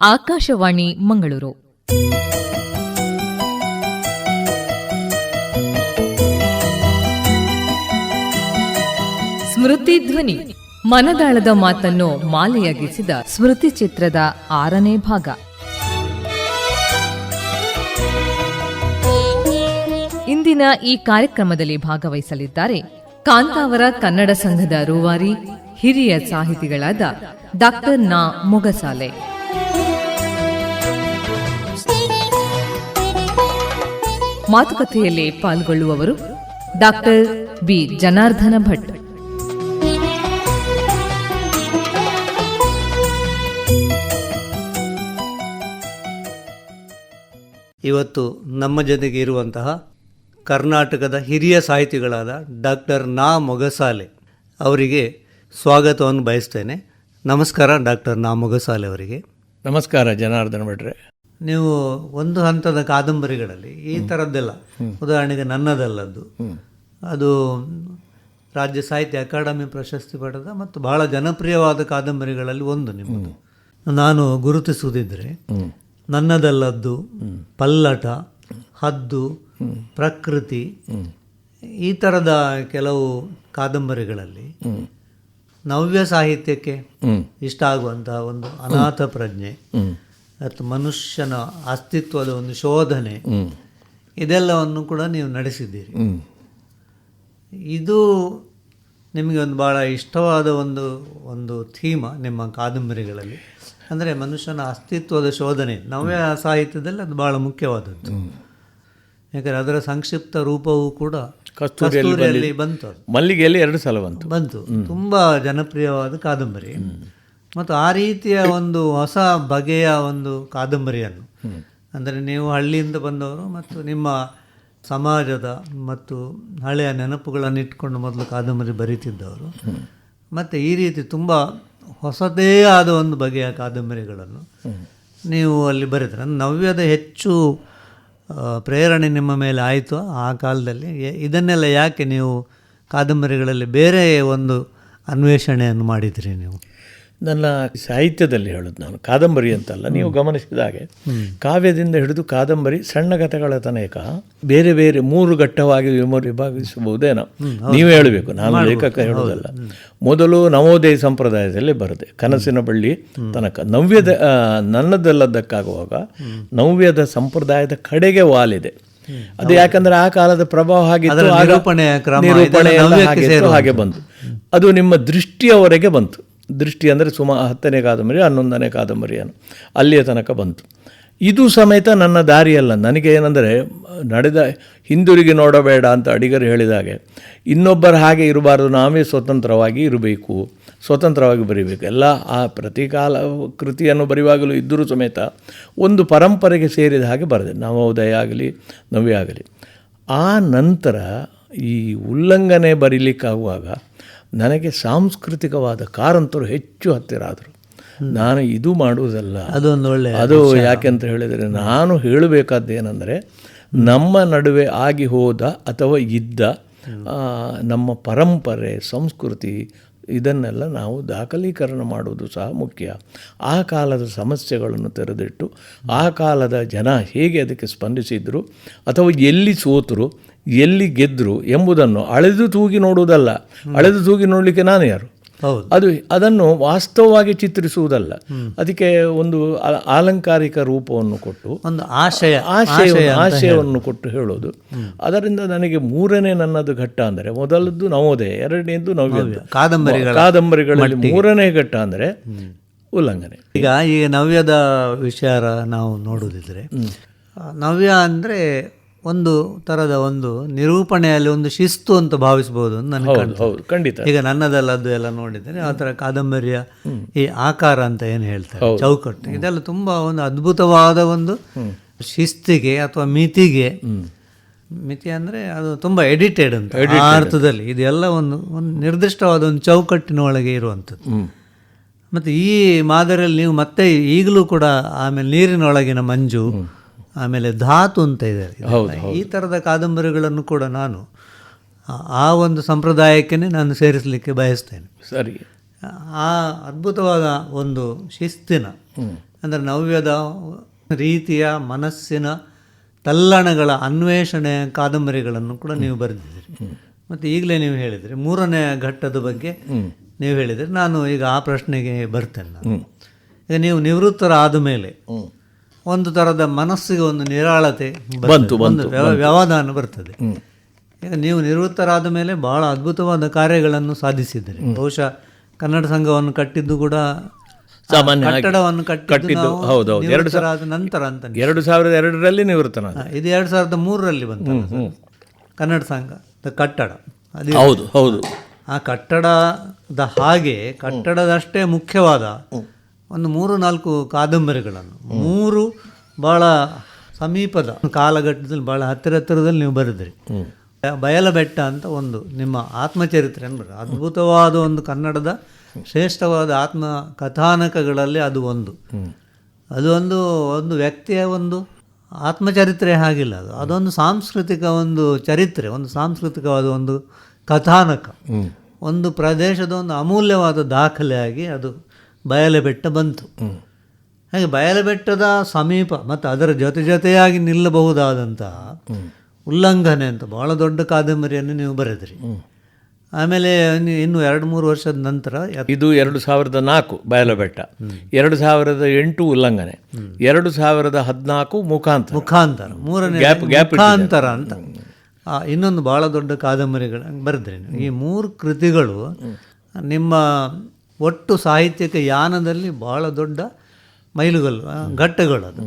ಆಕಾಶವಾಣಿ ಮಂಗಳೂರು. ಸ್ಮೃತಿ ಧ್ವನಿ. ಮನದಾಳದ ಮಾತನ್ನು ಮಾಲೆಯಾಗಿಸಿದ ಸ್ಮೃತಿ ಚಿತ್ರದ ಆರನೇ ಭಾಗ. ಇಂದಿನ ಈ ಕಾರ್ಯಕ್ರಮದಲ್ಲಿ ಭಾಗವಹಿಸಲಿದ್ದಾರೆ ಕಾಂತಾವರ ಕನ್ನಡ ಸಂಘದ ರೂವಾರಿ ಹಿರಿಯ ಸಾಹಿತಿಗಳಾದ ಡಾಕ್ಟರ್ ನಾ ಮೊಗಸಾಲೆ. ಮಾತುಕತೆಯಲ್ಲಿ ಪಾಲ್ಗೊಳ್ಳುವವರು ಡಾಕ್ಟರ್ ಬಿ ಜನಾರ್ದನ ಭಟ್. ಇವತ್ತು ನಮ್ಮ ಜೊತೆಗೆ ಇರುವಂತಹ ಕರ್ನಾಟಕದ ಹಿರಿಯ ಸಾಹಿತಿಗಳಾದ ಡಾಕ್ಟರ್ ನಾ. ಮೊಗಸಾಲೆ ಅವರಿಗೆ ಸ್ವಾಗತವನ್ನು ಬಯಸ್ತೇನೆ. ನಮಸ್ಕಾರ ಡಾಕ್ಟರ್ ನಾ. ಮೊಗಸಾಲೆ ಅವರಿಗೆ. ನಮಸ್ಕಾರ ಜನಾರ್ದನ ಭಟ್ರೆ. ನೀವು ಒಂದು ಹಂತದ ಕಾದಂಬರಿಗಳಲ್ಲಿ ಈ ಥರದ್ದೆಲ್ಲ ಉದಾಹರಣೆಗೆ ನನ್ನದಲ್ಲದ್ದು. ಅದು ರಾಜ್ಯ ಸಾಹಿತ್ಯ ಅಕಾಡೆಮಿ ಪ್ರಶಸ್ತಿ ಪಡೆದ ಮತ್ತು ಬಹಳ ಜನಪ್ರಿಯವಾದ ಕಾದಂಬರಿಗಳಲ್ಲಿ ಒಂದು ನಿಮ್ಮದು. ನಾನು ಗುರುತಿಸುವುದಿದ್ದರೆ ನನ್ನದಲ್ಲದ್ದು ಪಲ್ಲಟ ಹದ್ದು ಪ್ರಕೃತಿ ಈ ಥರದ ಕೆಲವು ಕಾದಂಬರಿಗಳಲ್ಲಿ ನವ್ಯ ಸಾಹಿತ್ಯಕ್ಕೆ ಇಷ್ಟ ಆಗುವಂತಹ ಒಂದು ಅನಾಥ ಪ್ರಜ್ಞೆ ಮತ್ತು ಮನುಷ್ಯನ ಅಸ್ತಿತ್ವದ ಒಂದು ಶೋಧನೆ ಇದೆಲ್ಲವನ್ನು ಕೂಡ ನೀವು ನಡೆಸಿದ್ದೀರಿ. ಇದು ನಿಮಗೆ ಒಂದು ಭಾಳ ಇಷ್ಟವಾದ ಒಂದು ಒಂದು ಥೀಮ ನಿಮ್ಮ ಕಾದಂಬರಿಗಳಲ್ಲಿ. ಅಂದರೆ ಮನುಷ್ಯನ ಅಸ್ತಿತ್ವದ ಶೋಧನೆ. ನವ್ಯ ಸಾಹಿತ್ಯದಲ್ಲಿ ಅದು ಭಾಳ ಮುಖ್ಯವಾದದ್ದು. ಯಾಕಂದರೆ ಅದರ ಸಂಕ್ಷಿಪ್ತ ರೂಪವೂ ಕೂಡ ಕಸ್ತೂರಿಯಲ್ಲಿ ಬಂತು ಮಲ್ಲಿಗೆಯಲ್ಲಿ ಎರಡು ಸಲ ಬಂತು. ಬಂತು. ತುಂಬ ಜನಪ್ರಿಯವಾದ ಕಾದಂಬರಿ. ಮತ್ತು ಆ ರೀತಿಯ ಒಂದು ಹೊಸ ಬಗೆಯ ಒಂದು ಕಾದಂಬರಿಯನ್ನು. ಅಂದರೆ ನೀವು ಹಳ್ಳಿಯಿಂದ ಬಂದವರು ಮತ್ತು ನಿಮ್ಮ ಸಮಾಜದ ಮತ್ತು ಹಳೆಯ ನೆನಪುಗಳನ್ನು ಇಟ್ಕೊಂಡು ಮೊದಲು ಕಾದಂಬರಿ ಬರೀತಿದ್ದವರು. ಮತ್ತು ಈ ರೀತಿ ತುಂಬ ಹೊಸದೇ ಆದ ಒಂದು ಬಗೆಯ ಕಾದಂಬರಿಗಳನ್ನು ನೀವು ಅಲ್ಲಿ ಬರೀತಾರೆ ನವ್ಯದ ಹೆಚ್ಚು ಪ್ರೇರಣೆ ನಿಮ್ಮ ಮೇಲೆ ಆಯಿತು ಆ ಕಾಲದಲ್ಲಿ. ಇದನ್ನೆಲ್ಲ ಯಾಕೆ ನೀವು ಕಾದಂಬರಿಗಳಲ್ಲಿ ಬೇರೆ ಒಂದು ಅನ್ವೇಷಣೆಯನ್ನು ಮಾಡಿದ್ರಿ ನೀವು? ನನ್ನ ಸಾಹಿತ್ಯದಲ್ಲಿ ಹೇಳೋದು ನಾನು ಕಾದಂಬರಿ ಅಂತಲ್ಲ ನೀವು ಗಮನಿಸಿದ ಹಾಗೆ ಕಾವ್ಯದಿಂದ ಹಿಡಿದು ಕಾದಂಬರಿ ಸಣ್ಣ ಕಥೆಗಳ ತನಕ ಬೇರೆ ಬೇರೆ ಮೂರು ಘಟ್ಟವಾಗಿ ವಿಮ ವಿಭಾಗಿಸಬಹುದೇನೋ. ನೀವು ಹೇಳಬೇಕು ನಾನು ಲೇಖಕ ಹೇಳೋದಲ್ಲ. ಮೊದಲು ನವೋದಯ ಸಂಪ್ರದಾಯದಲ್ಲಿ ಬರದೆ ಕನಸಿನ ಬಳ್ಳಿ ತನಕ. ನವ್ಯದ ನನ್ನದಲ್ಲದಕ್ಕಾಗುವಾಗ ನವ್ಯದ ಸಂಪ್ರದಾಯದ ಕಡೆಗೆ ವಾಲಿದೆ. ಅದು ಯಾಕಂದ್ರೆ ಆ ಕಾಲದ ಪ್ರಭಾವ ಹಾಗೆ ಹಾಗೆ ಬಂತು. ಅದು ನಿಮ್ಮ ದೃಷ್ಟಿಯವರೆಗೆ ಬಂತು. ದೃಷ್ಟಿ ಅಂದರೆ ಸುಮ ಹತ್ತನೇ ಕಾದಂಬರಿ ಹನ್ನೊಂದನೇ ಕಾದಂಬರಿಯನ್ನು ಅಲ್ಲಿಯ ತನಕ ಬಂತು. ಇದು ಸಮೇತ ನನ್ನ ದಾರಿಯಲ್ಲ. ನನಗೆ ಏನಂದರೆ, ನಡೆದ, ಹಿಂದಿರುಗಿ ನೋಡಬೇಡ ಅಂತ ಅಡಿಗರು ಹೇಳಿದಾಗೆ, ಇನ್ನೊಬ್ಬರ ಹಾಗೆ ಇರಬಾರ್ದು, ನಾವೇ ಸ್ವತಂತ್ರವಾಗಿ ಇರಬೇಕು, ಸ್ವತಂತ್ರವಾಗಿ ಬರೀಬೇಕು. ಎಲ್ಲ ಆ ಪ್ರತಿಕಾಲ ಕೃತಿಯನ್ನು ಬರೆಯುವಾಗಲೂ ಇದ್ದರೂ ಸಮೇತ ಒಂದು ಪರಂಪರೆಗೆ ಸೇರಿದ ಹಾಗೆ ಬರದೆ. ನವೋದಯ ಆಗಲಿ, ನವ್ಯ ಆಗಲಿ. ಆ ನಂತರ ಈ ಉಲ್ಲಂಘನೆ ಬರೀಲಿಕ್ಕಾಗುವಾಗ ನನಗೆ ಸಾಂಸ್ಕೃತಿಕವಾದ ಕಾರಂತರು ಹೆಚ್ಚು ಹತ್ತಿರ ಆದರು ನಾನು ಇದು ಮಾಡುವುದಲ್ಲ. ಅದೊಂದು ಒಳ್ಳೆಯ ಅದು ಯಾಕೆಂತ ಹೇಳಿದರೆ ನಾನು ಹೇಳಬೇಕಾದ್ದೇನೆಂದರೆ ನಮ್ಮ ನಡುವೆ ಆಗಿ ಹೋದ ಅಥವಾ ಇದ್ದ ನಮ್ಮ ಪರಂಪರೆ ಸಂಸ್ಕೃತಿ ಇದನ್ನೆಲ್ಲ ನಾವು ದಾಖಲೀಕರಣ ಮಾಡುವುದು ಸಹ ಮುಖ್ಯ. ಆ ಕಾಲದ ಸಮಸ್ಯೆಗಳನ್ನು ತೆರೆದಿಟ್ಟು ಆ ಕಾಲದ ಜನ ಹೇಗೆ ಅದಕ್ಕೆ ಸ್ಪಂದಿಸಿದ್ರು ಅಥವಾ ಎಲ್ಲಿ ಸೋತರು ಎಲ್ಲಿ ಗೆದ್ದರು ಎಂಬುದನ್ನು ಅಳೆದು ತೂಗಿ ನೋಡುವುದಲ್ಲ. ಅಳೆದು ತೂಗಿ ನೋಡಲಿಕ್ಕೆ ನಾನು ಯಾರು? ಅದು ಅದನ್ನು ವಾಸ್ತವವಾಗಿ ಚಿತ್ರಿಸುವುದಲ್ಲ. ಅದಕ್ಕೆ ಒಂದು ಅಲಂಕಾರಿಕ ಆಲಂಕಾರಿಕ ರೂಪವನ್ನು ಕೊಟ್ಟು ಒಂದು ಆಶಯ ಆಶಯ ಆಶಯವನ್ನು ಕೊಟ್ಟು ಹೇಳೋದು. ಅದರಿಂದ ನನಗೆ ಮೂರನೇ ನನ್ನದು ಘಟ್ಟ ಅಂದರೆ ಮೊದಲದ್ದು ನವೋದಯ ಎರಡನೇದು ನವ್ಯ ಕಾದಂಬರಿ ಕಾದಂಬರಿಗಳಲ್ಲಿ ಮೂರನೇ ಘಟ್ಟ ಅಂದರೆ ಉಲ್ಲಂಘನೆ. ಈಗ ಈ ನವ್ಯದ ವಿಚಾರ ನಾವು ನೋಡುವುದಿದ್ರೆ ನವ್ಯ ಅಂದರೆ ಒಂದು ತರದ ಒಂದು ನಿರೂಪಣೆಯಲ್ಲಿ ಒಂದು ಶಿಸ್ತು ಅಂತ ಭಾವಿಸ್ಬೋದು ಅಂತ ನನಗೆ ಖಂಡಿತ. ಈಗ ನನ್ನದಲ್ಲದ್ದು ಎಲ್ಲ ನೋಡಿದರೆ ಆ ತರ ಕಾದಂಬರಿಯ ಈ ಆಕಾರ ಅಂತ ಏನು ಹೇಳ್ತಾರೆ? ಚೌಕಟ್ಟು. ಇದೆಲ್ಲ ತುಂಬಾ ಒಂದು ಅದ್ಭುತವಾದ ಒಂದು ಶಿಸ್ತಿಗೆ ಅಥವಾ ಮಿತಿಗೆ. ಮಿತಿ ಅಂದ್ರೆ ಅದು ತುಂಬಾ ಎಡಿಟೆಡ್ ಅಂತ. ಆ ಅರ್ಥದಲ್ಲಿ ಇದೆಲ್ಲ ಒಂದು ಒಂದು ನಿರ್ದಿಷ್ಟವಾದ ಒಂದು ಚೌಕಟ್ಟಿನ ಒಳಗೆ ಇರುವಂಥದ್ದು. ಮತ್ತೆ ಈ ಮಾದರಿಯಲ್ಲಿ ನೀವು ಮತ್ತೆ ಈಗಲೂ ಕೂಡ ಆಮೇಲೆ ನೀರಿನೊಳಗಿನ ಮಂಜು ಆಮೇಲೆ ಧಾತು ಅಂತ ಇದೆ. ಈ ಥರದ ಕಾದಂಬರಿಗಳನ್ನು ಕೂಡ ನಾನು ಆ- ಆ ಒಂದು ಸಂಪ್ರದಾಯಕ್ಕೆ ನಾನು ಸೇರಿಸಲಿಕ್ಕೆ ಬಯಸ್ತೇನೆ. ಸರಿ. ಆ ಅದ್ಭುತವಾದ ಒಂದು ಶಿಸ್ತಿನ ಅಂದರೆ ನವ್ಯದ ರೀತಿಯ ಮನಸ್ಸಿನ ತಲ್ಲಣಗಳ ಅನ್ವೇಷಣೆ ಕಾದಂಬರಿಗಳನ್ನು ಕೂಡ ನೀವು ಬರೆದಿದ್ದೀರಿ. ಮತ್ತು ಈಗಲೇ ನೀವು ಹೇಳಿದರೆ ಮೂರನೇ ಘಟ್ಟದ ಬಗ್ಗೆ ನೀವು ಹೇಳಿದರೆ. ನಾನು ಈಗ ಆ ಪ್ರಶ್ನೆಗೆ ಬರ್ತೇನೆ ನಾನು. ಈಗ ನೀವು ನಿವೃತ್ತರಾದ ಮೇಲೆ ಒಂದು ಥರದ ಮನಸ್ಸಿಗೆ ಒಂದು ನಿರಾಳತೆ. ಬಂತು, ಒಂದು ವ್ಯವ- ವ್ಯವಧಾನ ಬರ್ತದೆ. ಈಗ ನೀವು ನಿವೃತ್ತರಾದ ಮೇಲೆ ಬಹಳ ಅದ್ಭುತವಾದ ಕಾರ್ಯಗಳನ್ನು ಸಾಧಿಸಿದ್ದೀರಿ ಬಹುಶಃ ಕನ್ನಡ ಸಂಘವನ್ನು ಕಟ್ಟಿದ್ದು ಕೂಡ ಸಾಮಾನ್ಯ ಕಟ್ಟಡವನ್ನು ಕಟ್ಟಿದ್ದು ಹೌದು ಹೌದು. ಎರಡು ಸಾವಿರದ ನಂತರ ಅಂತ ಎರಡು ಸಾವಿರದ ಎರಡರಲ್ಲಿ ನಿವೃತ್ತನ ಇದು ಎರಡು ಸಾವಿರದ ಮೂರರಲ್ಲಿ ಬಂತು ಕನ್ನಡ ಸಂಘದ ಕಟ್ಟಡ. ಅದೇ ಹೌದು ಹೌದು. ಆ ಕಟ್ಟಡದ ಹಾಗೆ ಕಟ್ಟಡದಷ್ಟೇ ಮುಖ್ಯವಾದ ಒಂದು ಮೂರು ನಾಲ್ಕು ಕಾದಂಬರಿಗಳನ್ನು. ಮೂರು ಭಾಳ ಸಮೀಪದ ಕಾಲಘಟ್ಟದಲ್ಲಿ ಭಾಳ ಹತ್ತಿರ ಹತ್ತಿರದಲ್ಲಿ ನೀವು ಬರೆದ್ರಿ. ಬಯಲ ಬೆಟ್ಟ ಅಂತ ಒಂದು ನಿಮ್ಮ ಆತ್ಮಚರಿತ್ರೆ ಅಂದ್ರೆ ಅದ್ಭುತವಾದ ಒಂದು ಕನ್ನಡದ ಶ್ರೇಷ್ಠವಾದ ಆತ್ಮ ಕಥಾನಕಗಳಲ್ಲಿ ಅದು ಒಂದು. ಅದು ಒಂದು ಒಂದು ವ್ಯಕ್ತಿಯ ಒಂದು ಆತ್ಮಚರಿತ್ರೆ ಹಾಗಿಲ್ಲ ಅದು. ಅದೊಂದು ಸಾಂಸ್ಕೃತಿಕ ಒಂದು ಚರಿತ್ರೆ, ಒಂದು ಸಾಂಸ್ಕೃತಿಕವಾದ ಒಂದು ಕಥಾನಕ. ಒಂದು ಪ್ರದೇಶದ ಒಂದು ಅಮೂಲ್ಯವಾದ ದಾಖಲೆಯಾಗಿ ಅದು ಬಯಲೆ ಬೆಟ್ಟ ಬಂತು. ಹಾಗೆ ಬಯಲು ಬೆಟ್ಟದ ಸಮೀಪ ಮತ್ತು ಅದರ ಜೊತೆ ಜೊತೆಯಾಗಿ ನಿಲ್ಲಬಹುದಾದಂತಹ ಉಲ್ಲಂಘನೆ ಅಂತ ಭಾಳ ದೊಡ್ಡ ಕಾದಂಬರಿಯನ್ನು ನೀವು ಬರೆದ್ರಿ. ಆಮೇಲೆ ಇನ್ನು- ಎರಡು ಮೂರು ವರ್ಷದ ನಂತರ ಇದು ಎರಡು ಸಾವಿರದ ನಾಲ್ಕು ಬಯಲಬೆಟ್ಟ. ಎರಡು ಸಾವಿರದ ಎಂಟು ಉಲ್ಲಂಘನೆ. ಎರಡು ಸಾವಿರದ ಹದಿನಾಲ್ಕು ಮುಖಾಂತರ. ಮುಖಾಂತರ. ಮೂರನೇ ಮುಖಾಂತರ ಅಂತ. ಇನ್ನೊಂದು ಭಾಳ ದೊಡ್ಡ ಕಾದಂಬರಿಗಳು ಬರೆದ್ರಿ. ಈ ಮೂರು ಕೃತಿಗಳು ನಿಮ್ಮ ಒಟ್ಟು ಸಾಹಿತ್ಯಕ ಯಾನದಲ್ಲಿ ಬಹಳ ದೊಡ್ಡ ಮೈಲುಗಲ್ಲು ಘಟ್ಟಗಳು ಅದು.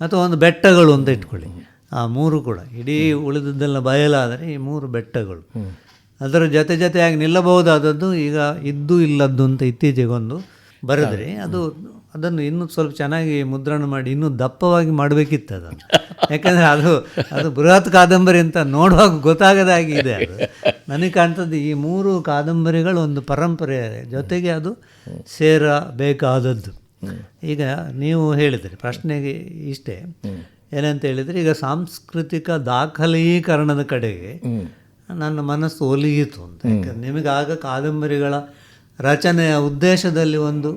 ಅಥವಾ ಒಂದು ಬೆಟ್ಟಗಳು ಅಂತ ಇಟ್ಕೊಳ್ಳಿ. ಆ ಮೂರು ಕೂಡ. ಇಡೀ ಉಳಿದದ್ದೆಲ್ಲ ಬಯಲಾದರೆ ಈ ಮೂರು ಬೆಟ್ಟಗಳು. ಅದರ ಜೊತೆ ಜೊತೆಯಾಗಿ ನಿಲ್ಲಬಹುದಾದದ್ದು ಈಗ ಇದ್ದು ಇಲ್ಲದ್ದು ಅಂತ ಇತ್ತೀಚೆಗೊಂದು ಬರೆದ್ರಿ ಅದು ಅದನ್ನು ಇನ್ನೂ ಸ್ವಲ್ಪ ಚೆನ್ನಾಗಿ ಮುದ್ರಣ ಮಾಡಿ, ಇನ್ನೂ ದಪ್ಪವಾಗಿ ಮಾಡಬೇಕಿತ್ತು ಅದನ್ನು ಯಾಕಂದರೆ ಅದು ಅದು ಬೃಹತ್ ಕಾದಂಬರಿ ಅಂತ ನೋಡುವಾಗ ಗೊತ್ತಾಗದಾಗಿ ಇದೆ ಅದು. ನನಗೆ ಕಾಣ್ತದ್ದು ಈ ಮೂರು ಕಾದಂಬರಿಗಳು ಒಂದು ಪರಂಪರೆ ಜೊತೆಗೆ ಅದು ಸೇರಬೇಕಾದದ್ದು ಈಗ ನೀವು ಹೇಳಿದರೆ, ಪ್ರಶ್ನೆಗೆ ಇಷ್ಟೇ. ಏನಂತ ಹೇಳಿದರೆ, ಈಗ ಸಾಂಸ್ಕೃತಿಕ ದಾಖಲೀಕರಣದ ಕಡೆಗೆ ನನ್ನ ಮನಸ್ಸು ಒಲಿಯಿತು ಅಂತ. ಯಾಕಂದ್ರೆ ನಿಮಗೆ ಆಗ ಕಾದಂಬರಿಗಳ ರಚನೆಯ ಉದ್ದೇಶದಲ್ಲಿ ಒಂದು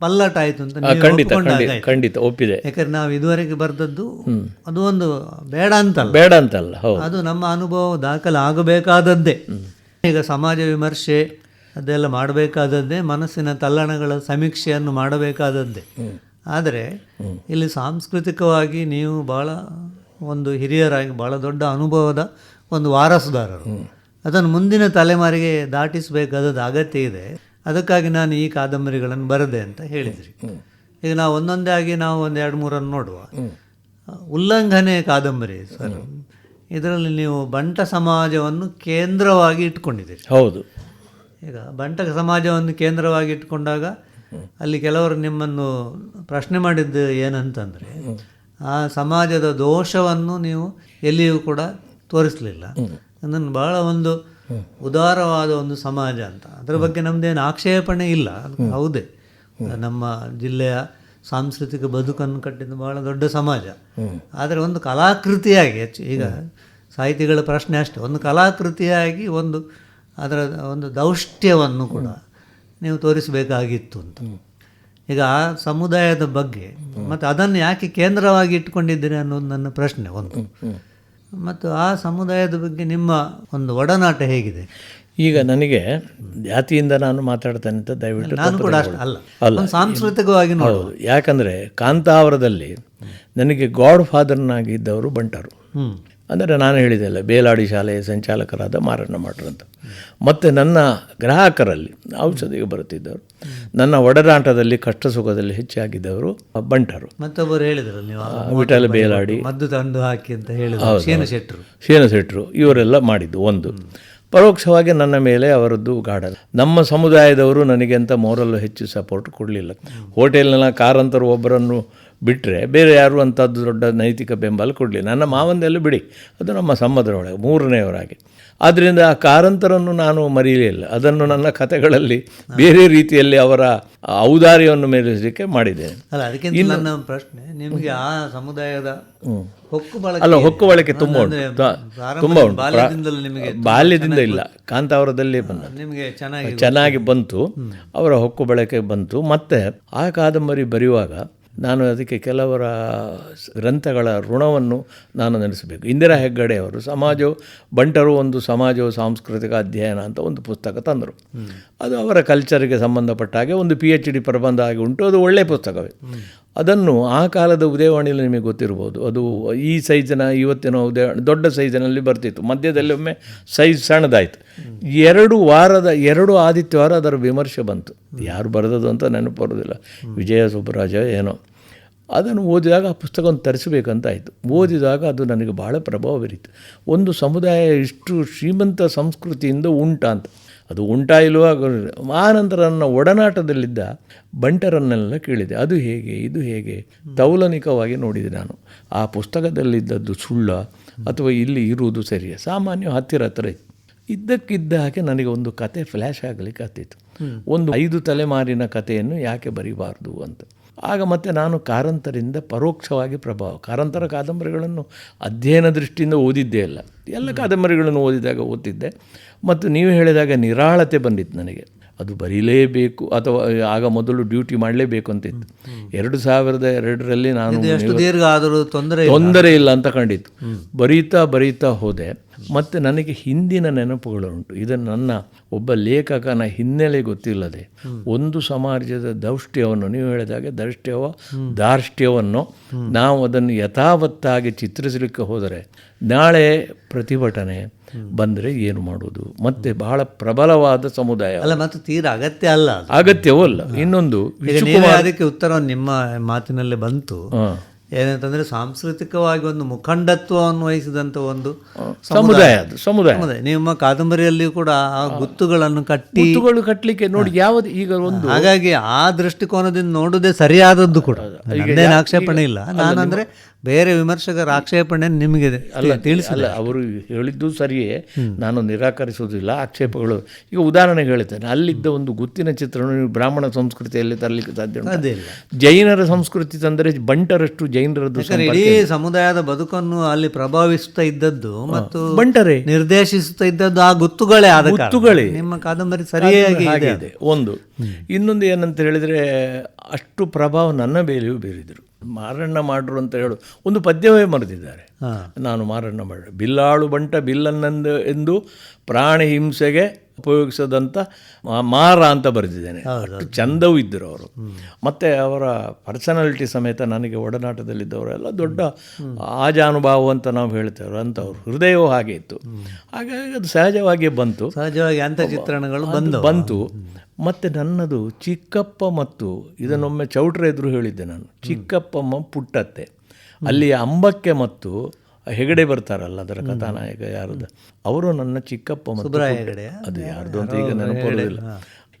ಪಲ್ಲಟ ಆಯಿತು ಅಂತ ಖಂಡಿತ ಖಂಡಿತ ಒಪ್ಪಿದೆ. ಯಾಕಂದ್ರೆ ನಾವು ಇದುವರೆಗೆ ಬರೆದದ್ದು ಅದು ಒಂದು ಬೇಡ ಅಂತಲ್ಲ. ಬೇಡ ಅಂತಲ್ಲ ಅದು ನಮ್ಮ ಅನುಭವ ದಾಖಲೆ ಆಗಬೇಕಾದದ್ದೇ ಈಗ ಸಮಾಜ ವಿಮರ್ಶೆ ಅದೆಲ್ಲ ಮಾಡಬೇಕಾದದ್ದೇ ಮನಸ್ಸಿನ ತಲ್ಲಣಗಳ ಸಮೀಕ್ಷೆಯನ್ನು ಮಾಡಬೇಕಾದದ್ದೇ. ಆದರೆ ಇಲ್ಲಿ ಸಾಂಸ್ಕೃತಿಕವಾಗಿ ನೀವು ಭಾಳ ಒಂದು ಹಿರಿಯರಾಗಿ ಭಾಳ ದೊಡ್ಡ ಅನುಭವದ ಒಂದು ವಾರಸುದಾರರು. ಅದನ್ನು ಮುಂದಿನ ತಲೆಮಾರಿಗೆ ದಾಟಿಸಬೇಕಾದದ್ದು ಅಗತ್ಯ ಇದೆ. ಅದಕ್ಕಾಗಿ ನಾನು ಈ ಕಾದಂಬರಿಗಳನ್ನು ಬರದೆ ಅಂತ ಹೇಳಿದ್ರಿ. ಈಗ ನಾವು ಒಂದೊಂದೇ ಆಗಿ ನಾವು ಒಂದು ಎರಡು ಮೂರನ್ನು ನೋಡುವ. ಉಲ್ಲಂಘನೆ ಕಾದಂಬರಿ ಸರ್. ಇದರಲ್ಲಿ ನೀವು ಬಂಟ ಸಮಾಜವನ್ನು ಕೇಂದ್ರವಾಗಿ ಇಟ್ಕೊಂಡಿದ್ದೀರಿ. ಹೌದು. ಈಗ ಬಂಟ ಸಮಾಜವನ್ನು ಕೇಂದ್ರವಾಗಿ ಇಟ್ಕೊಂಡಾಗ ಅಲ್ಲಿ ಕೆಲವರು ನಿಮ್ಮನ್ನು ಪ್ರಶ್ನೆ ಮಾಡಿದ್ದು ಏನಂತಂದರೆ ಆ ಸಮಾಜದ ದೋಷವನ್ನು ನೀವು ಎಲ್ಲಿಯೂ ಕೂಡ ತೋರಿಸಲಿಲ್ಲ. ಅದನ್ನು ಭಾಳ ಒಂದು ಉದಾರವಾದ ಒಂದು ಸಮಾಜ ಅಂತ. ಅದರ ಬಗ್ಗೆ ನಮ್ಮದೇನು ಆಕ್ಷೇಪಣೆ ಇಲ್ಲ. ಹೌದೇ. ನಮ್ಮ ಜಿಲ್ಲೆಯ ಸಾಂಸ್ಕೃತಿಕ ಬದುಕನ್ನು ಕಟ್ಟಿದ ಬಹಳ ದೊಡ್ಡ ಸಮಾಜ. ಆದರೆ ಒಂದು ಕಲಾಕೃತಿಯಾಗಿ ಹೆಚ್ಚು, ಈಗ ಸಾಹಿತಿಗಳ ಪ್ರಶ್ನೆ ಅಷ್ಟೇ, ಒಂದು ಕಲಾಕೃತಿಯಾಗಿ ಒಂದು ಅದರ ಒಂದು ದೌಷ್ಟ್ಯವನ್ನು ಕೂಡ ನೀವು ತೋರಿಸಬೇಕಾಗಿತ್ತು ಅಂತ. ಈಗ ಆ ಸಮುದಾಯದ ಬಗ್ಗೆ, ಮತ್ತು ಅದನ್ನು ಯಾಕೆ ಕೇಂದ್ರವಾಗಿ ಇಟ್ಕೊಂಡಿದ್ದೀರಿ ಅನ್ನೋದು ನನ್ನ ಪ್ರಶ್ನೆ ಒಂದು. ಮತ್ತು ಆ ಸಮುದಾಯದ ಬಗ್ಗೆ ನಿಮ್ಮ ಒಂದು ಒಡನಾಟ ಹೇಗಿದೆ? ಈಗ ನನಗೆ ಜಾತಿಯಿಂದ ನಾನು ಮಾತಾಡ್ತೇನೆ ಅಂತ ದಯವಿಟ್ಟು ನಾನು ಕೂಡ ಅಲ್ಲ. ಅಲ್ಲ. ಸಾಂಸ್ಕೃತಿಕವಾಗಿ ನೋಡೋದು ಯಾಕಂದರೆ ಕಾಂತಾವರದಲ್ಲಿ ನನಗೆ ಗಾಡ್ ಫಾದರ್ನಾಗಿದ್ದವರು ಬಂಟರು. ಹ್ಮ್. ಅಂದರೆ ನಾನು ಹೇಳಿದೆ ಅಲ್ಲ ಬೇಲಾಡಿ ಶಾಲೆಯ ಸಂಚಾಲಕರಾದ ಮಾರಣ್ಣ ಮಾಡ್ರಂತ ಅಂತ. ಮತ್ತು ನನ್ನ ಗ್ರಾಹಕರಲ್ಲಿ ಔಷಧಿಗೆ ಬರುತ್ತಿದ್ದವರು ನನ್ನ ಒಡನಾಟದಲ್ಲಿ ಕಷ್ಟ ಸುಖದಲ್ಲಿ ಹೆಚ್ಚಾಗಿದ್ದವರು ಬಂಟರು. ಮತ್ತೊಬ್ಬರು ಹೇಳಿದರು ನೀವು ವಿಠಲ ಬೇಲಾಡಿ. ಮದ್ದು ತಂದು ಹಾಕಿ ಅಂತ ಹೇಳಿದ್ರು ಸೇನ ಶೆಟ್ಟರು ಶೇನಶೆಟ್ರು. ಇವರೆಲ್ಲ ಮಾಡಿದ್ದು ಒಂದು. ಪರೋಕ್ಷವಾಗಿ ನನ್ನ ಮೇಲೆ ಅವರದ್ದು ಗಾಢ. ನಮ್ಮ ಸಮುದಾಯದವರು ನನಗೆ ಅಂತ ಮೋರಲ್ಲು ಹೆಚ್ಚು ಸಪೋರ್ಟ್ ಕೊಡಲಿಲ್ಲ. ಹೋಟೆಲ್ನ ಕಾರಂತರು ಒಬ್ಬರನ್ನು ಬಿಟ್ಟರೆ ಬೇರೆ ಯಾರು ಅಂಥದ್ದು ದೊಡ್ಡ ನೈತಿಕ ಬೆಂಬಲ ಕೊಡಲಿ ನನ್ನ ಮಾವಂದೆಲ್ಲ ಬಿಡಿ ಅದು ನಮ್ಮ ಸಮ್ಮದರೊಳಗೆ ಮೂರನೆಯವರಾಗಿ. ಆದ್ದರಿಂದ ಆ ಕಾರಂತರನ್ನು ನಾನು ಮರೆಯಲಿಲ್ಲ. ಅದನ್ನು ನನ್ನ ಕಥೆಗಳಲ್ಲಿ ಬೇರೆ ರೀತಿಯಲ್ಲಿ ಅವರ ಔದಾರ್ಯವನ್ನು ಮೇಲಿಸಲಿಕ್ಕೆ ಮಾಡಿದ್ದೇನೆ. ಅಲ್ಲ ಅದಕ್ಕಿಂತ ನನ್ನ ಪ್ರಶ್ನೆ ನಿಮಗೆ ಆ ಸಮುದಾಯದ ಹೊಕ್ಕು ಅಲ್ಲ ಹೊಕ್ಕು ಬಳಕೆ ತುಂಬ ಉಂಟು. ತುಂಬ ಉಂಟು. ಬಾಲ್ಯದಿಂದ ಇಲ್ಲ. ಕಾಂತಾವರದಲ್ಲೇ ಬಂದ ನಿಮಗೆ ಚೆನ್ನಾಗಿ ಚೆನ್ನಾಗಿ ಬಂತು. ಅವರ ಹೊಕ್ಕು ಬಳಕೆ ಬಂತು. ಮತ್ತೆ ಆ ಕಾದಂಬರಿ ಬರೆಯುವಾಗ ನಾನು ಅದಕ್ಕೆ ಕೆಲವರ ಗ್ರಂಥಗಳ ಋಣವನ್ನು ನಾನು ನೆನೆಸಬೇಕು. ಇಂದಿರಾ ಹೆಗ್ಗಡೆ ಅವರು, ಸಮಾಜವು ಬಂಟರು ಒಂದು ಸಮಾಜವು ಸಾಂಸ್ಕೃತಿಕ ಅಧ್ಯಯನ ಅಂತ ಒಂದು ಪುಸ್ತಕ ತಂದರು. ಅದು ಅವರ ಕಲ್ಚರ್ಗೆ ಸಂಬಂಧಪಟ್ಟ ಹಾಗೆ ಒಂದು ಪಿ ಎಚ್ ಡಿ ಪ್ರಬಂಧ ಆಗಿ ಉಂಟು. ಅದು ಒಳ್ಳೆಯ ಪುಸ್ತಕವೇ. ಅದನ್ನು ಆ ಕಾಲದ ಉದಯವಾಣಿಯಲ್ಲಿ ನಿಮಗೆ ಗೊತ್ತಿರ್ಬೋದು. ಅದು ಈ ಸೈಜಿನ ಇವತ್ತಿನ ಉದಯ, ದೊಡ್ಡ ಸೈಜಿನಲ್ಲಿ ಬರ್ತಿತ್ತು. ಮಧ್ಯದಲ್ಲಿ ಒಮ್ಮೆ ಸೈಜ್ ಸಣ್ಣದಾಯಿತು. ಎರಡು ವಾರದ, ಎರಡು ಆದಿತ್ಯವಾರ ಅದರ ವಿಮರ್ಶೆ ಬಂತು. ಯಾರು ಬರೆದದು ಅಂತ ನೆನಪು ಬರೋದಿಲ್ಲ ವಿಜಯ ಸುಬ್ಬರಾಜ ಏನೋ. ಅದನ್ನು ಓದಿದಾಗ ಆ ಪುಸ್ತಕವನ್ನು ತರಿಸಬೇಕಂತ ಆಯಿತು ಓದಿದಾಗ ಅದು ನನಗೆ ಭಾಳ ಪ್ರಭಾವ ಬೀರಿತು. ಒಂದು ಸಮುದಾಯ ಇಷ್ಟು ಶ್ರೀಮಂತ ಸಂಸ್ಕೃತಿಯಿಂದ ಉಂಟಾ ಅಂತ ಅದು ಉಂಟಾ ಇಲ್ವಾ ಆ ನಂತರ ನನ್ನ ಒಡನಾಟದಲ್ಲಿದ್ದ ಬಂಟರನ್ನೆಲ್ಲ ಕೇಳಿದೆ. ಅದು ಹೇಗೆ ಇದು ಹೇಗೆ? ತೌಲನಿಕವಾಗಿ ನೋಡಿದೆ ನಾನು. ಆ ಪುಸ್ತಕದಲ್ಲಿದ್ದದ್ದು ಸುಳ್ಳ ಅಥವಾ ಇಲ್ಲಿ ಇರುವುದು ಸರಿಯೇ? ಸಾಮಾನ್ಯ ಹತ್ತಿರ ಹತ್ತಿರ ಇತ್ತು. ಇದ್ದಕ್ಕಿದ್ದ ಹಾಗೆ ನನಗೆ ಒಂದು ಕತೆ ಫ್ಲ್ಯಾಶ್ ಆಗಲಿಕ್ಕೆ ಹತ್ತಿತ್ತು. ಒಂದು ಐದು ತಲೆಮಾರಿನ ಕಥೆಯನ್ನು ಯಾಕೆ ಬರೀಬಾರ್ದು ಅಂತ. ಆಗ ಮತ್ತೆ ನಾನು ಕಾರಂತರಿಂದ ಪರೋಕ್ಷವಾಗಿ ಪ್ರಭಾವ, ಕಾರಂತರ ಕಾದಂಬರಿಗಳನ್ನು ಅಧ್ಯಯನ ದೃಷ್ಟಿಯಿಂದ ಓದಿದ್ದೇ ಇಲ್ಲ. ಎಲ್ಲ ಕಾದಂಬರಿಗಳನ್ನು ಓದಿದಾಗ ಓದ್ತಿದ್ದೆ. ಮತ್ತು ನೀವು ಹೇಳಿದಾಗ ನಿರಾಳತೆ ಬಂದಿತ್ತು ನನಗೆ. ಅದು ಬರೀಲೇಬೇಕು ಅಥವಾ ಆಗ ಮೊದಲು ಡ್ಯೂಟಿ ಮಾಡಲೇಬೇಕು ಅಂತಿತ್ತು ಎರಡು ಸಾವಿರದ ಎರಡರಲ್ಲಿ ನಾನು ಎಷ್ಟು ದೀರ್ಘ ಆದರೂ ತೊಂದರೆ. ತೊಂದರೆ ಇಲ್ಲ ಅಂತ ಕಂಡಿತ್ತು. ಬರೀತಾ ಬರೀತಾ ಹೋದೆ. ಮತ್ತು ನನಗೆ ಹಿಂದಿನ ನೆನಪುಗಳುಂಟು. ಇದನ್ನು ನನ್ನ ಒಬ್ಬ ಲೇಖಕನ ಹಿನ್ನೆಲೆ ಗೊತ್ತಿಲ್ಲದೆ ಒಂದು ಸಮಾಜದ ದೌಷ್ಟ್ಯವನ್ನು ನೀವು ಹೇಳಿದಾಗೆ ದೌಷ್ಟ್ಯವ ದಾರ್ಷ್ಟ್ಯವನ್ನು ನಾವು ಅದನ್ನು ಯಥಾವತ್ತಾಗಿ ಚಿತ್ರಿಸಲಿಕ್ಕೆ ಹೋದರೆ ನಾಳೆ ಪ್ರತಿಭಟನೆ ಬಂದರೆ ಏನು ಮಾಡೋದು? ಮತ್ತೆ ಬಹಳ ಪ್ರಬಲವಾದ ಸಮುದಾಯ ಅಲ್ಲ ಮತ್ತು ತೀರಾ ಅಗತ್ಯ ಅಲ್ಲ. ಅಗತ್ಯವೂ ಅಲ್ಲ. ಇನ್ನೊಂದು ಅದಕ್ಕೆ ಉತ್ತರ ನಿಮ್ಮ ಮಾತಿನಲ್ಲಿ ಬಂತು. ಏನಂತಂದ್ರೆ ಸಾಂಸ್ಕೃತಿಕವಾಗಿ ಒಂದು ಮುಖಂಡತ್ವವನ್ನು ವಹಿಸಿದಂತ ಒಂದು ಸಮುದಾಯ. ಅದು ಸಮುದಾಯ. ನಿಮ್ಮ ಕಾದಂಬರಿಯಲ್ಲಿಯೂ ಕೂಡ ಆ ಗುತ್ತುಗಳನ್ನು ಕಟ್ಟಿ ಗುತ್ತುಗಳು ಕಟ್ಟಲಿಕ್ಕೆ ನೋಡಿ ಯಾವ್ದು ಈಗ ಒಂದು ಹಾಗಾಗಿ ಆ ದೃಷ್ಟಿಕೋನದಿಂದ ನೋಡುದೇ ಸರಿಯಾದದ್ದು ಕೂಡ. ಆಕ್ಷೇಪಣೆ ಇಲ್ಲ. ನಾನಂದ್ರೆ ಬೇರೆ ವಿಮರ್ಶಕರ ಆಕ್ಷೇಪಣೆ ನಿಮಗೆ ಅಲ್ಲ ತಿಳಿಸಲ್ಲ ಅವರು ಹೇಳಿದ್ದು ಸರಿಯೇ. ನಾನು ನಿರಾಕರಿಸೋದಿಲ್ಲ ಆಕ್ಷೇಪಗಳು. ಈಗ ಉದಾಹರಣೆಗೆ ಹೇಳ್ತೇನೆ ಅಲ್ಲಿದ್ದ ಒಂದು ಗುತ್ತಿನ ಚಿತ್ರವನ್ನು ನೀವು ಬ್ರಾಹ್ಮಣ ಸಂಸ್ಕೃತಿಯಲ್ಲಿ ತರಲಿಕ್ಕೆ ಸಾಧ್ಯ ಉಂಟಾ? ಜೈನರ ಸಂಸ್ಕೃತಿ ತಂದರೆ ಬಂಟರಷ್ಟು ಜೈನರದ್ದು ಇಡೀ ಸಮುದಾಯದ ಬದುಕನ್ನು ಅಲ್ಲಿ ಪ್ರಭಾವಿಸ್ತಾ ಇದ್ದದ್ದು ಮತ್ತು ಬಂಟರೇ? ನಿರ್ದೇಶಿಸುತ್ತಾ ಇದ್ದದ್ದು ಆ ಗುತ್ತುಗಳೇ ಆದ. ಗುತ್ತುಗಳೇ. ನಿಮ್ಮ ಕಾದಂಬರಿ ಸರಿಯಾಗಿ ಇದೆ. ಇದೆ. ಒಂದು. ಇನ್ನೊಂದು ಏನಂತ ಹೇಳಿದರೆ ಅಷ್ಟು ಪ್ರಭಾವ ನನ್ನ ಮೇಲೆಯೂ ಬೀರಿದರು. ಮಾರಣ್ಣ ಮಾಡ್ರು ಅಂತ ಹೇಳು. ಒಂದು ಪದ್ಯವೇ ಮರೆದಿದ್ದಾರೆ. ನಾನು ಮಾರಣ್ಣ ಮಾಡ ಬಿಲ್ಲಾಳು ಬಂಟ ಬಿಲ್ಲನ್ನಂದು ಎಂದು ಪ್ರಾಣಿ ಹಿಂಸೆಗೆ ಉಪಯೋಗಿಸದಂಥ ಮಾರ ಅಂತ ಬರೆದಿದ್ದೇನೆ. ಚಂದವೂ ಇದ್ದರು ಅವರು. ಮತ್ತು ಅವರ ಪರ್ಸನಾಲಿಟಿ ಸಮೇತ ನನಗೆ ಒಡನಾಟದಲ್ಲಿದ್ದವರೆಲ್ಲ ದೊಡ್ಡ ಆಜಾನುಭಾವ ಅಂತ ನಾವು ಹೇಳ್ತೇವೆ ಅಂಥವ್ರು ಹೃದಯವೂ ಹಾಗೆ ಇತ್ತು. ಹಾಗಾಗಿ ಅದು ಸಹಜವಾಗಿಯೇ ಬಂತು. ಸಹಜವಾಗಿ ಅಂತ ಚಿತ್ರಣಗಳು ಬಂದು ಬಂತು. ಮತ್ತು ನನ್ನದು ಚಿಕ್ಕಪ್ಪ ಮತ್ತು ಇದನ್ನೊಮ್ಮೆ ಚೌಟ್ರ ಎದುರು ಹೇಳಿದ್ದೆ ನಾನು. ಚಿಕ್ಕಪ್ಪಮ್ಮ ಪುಟ್ಟತ್ತೆ. ಅಲ್ಲಿ ಅಂಬಕ್ಕೆ ಮತ್ತು ಹೆಗಡೆ ಬರ್ತಾರಲ್ಲ ಅದರ ಕಥಾನಾಯಕ ಯಾರದ? ಅವರು ನನ್ನ ಚಿಕ್ಕಪ್ಪ ಮತ್ತು? ಅದು ಯಾರ್ದು ಅಂತ ಈಗ ನೆನಪುರೋದಿಲ್ಲ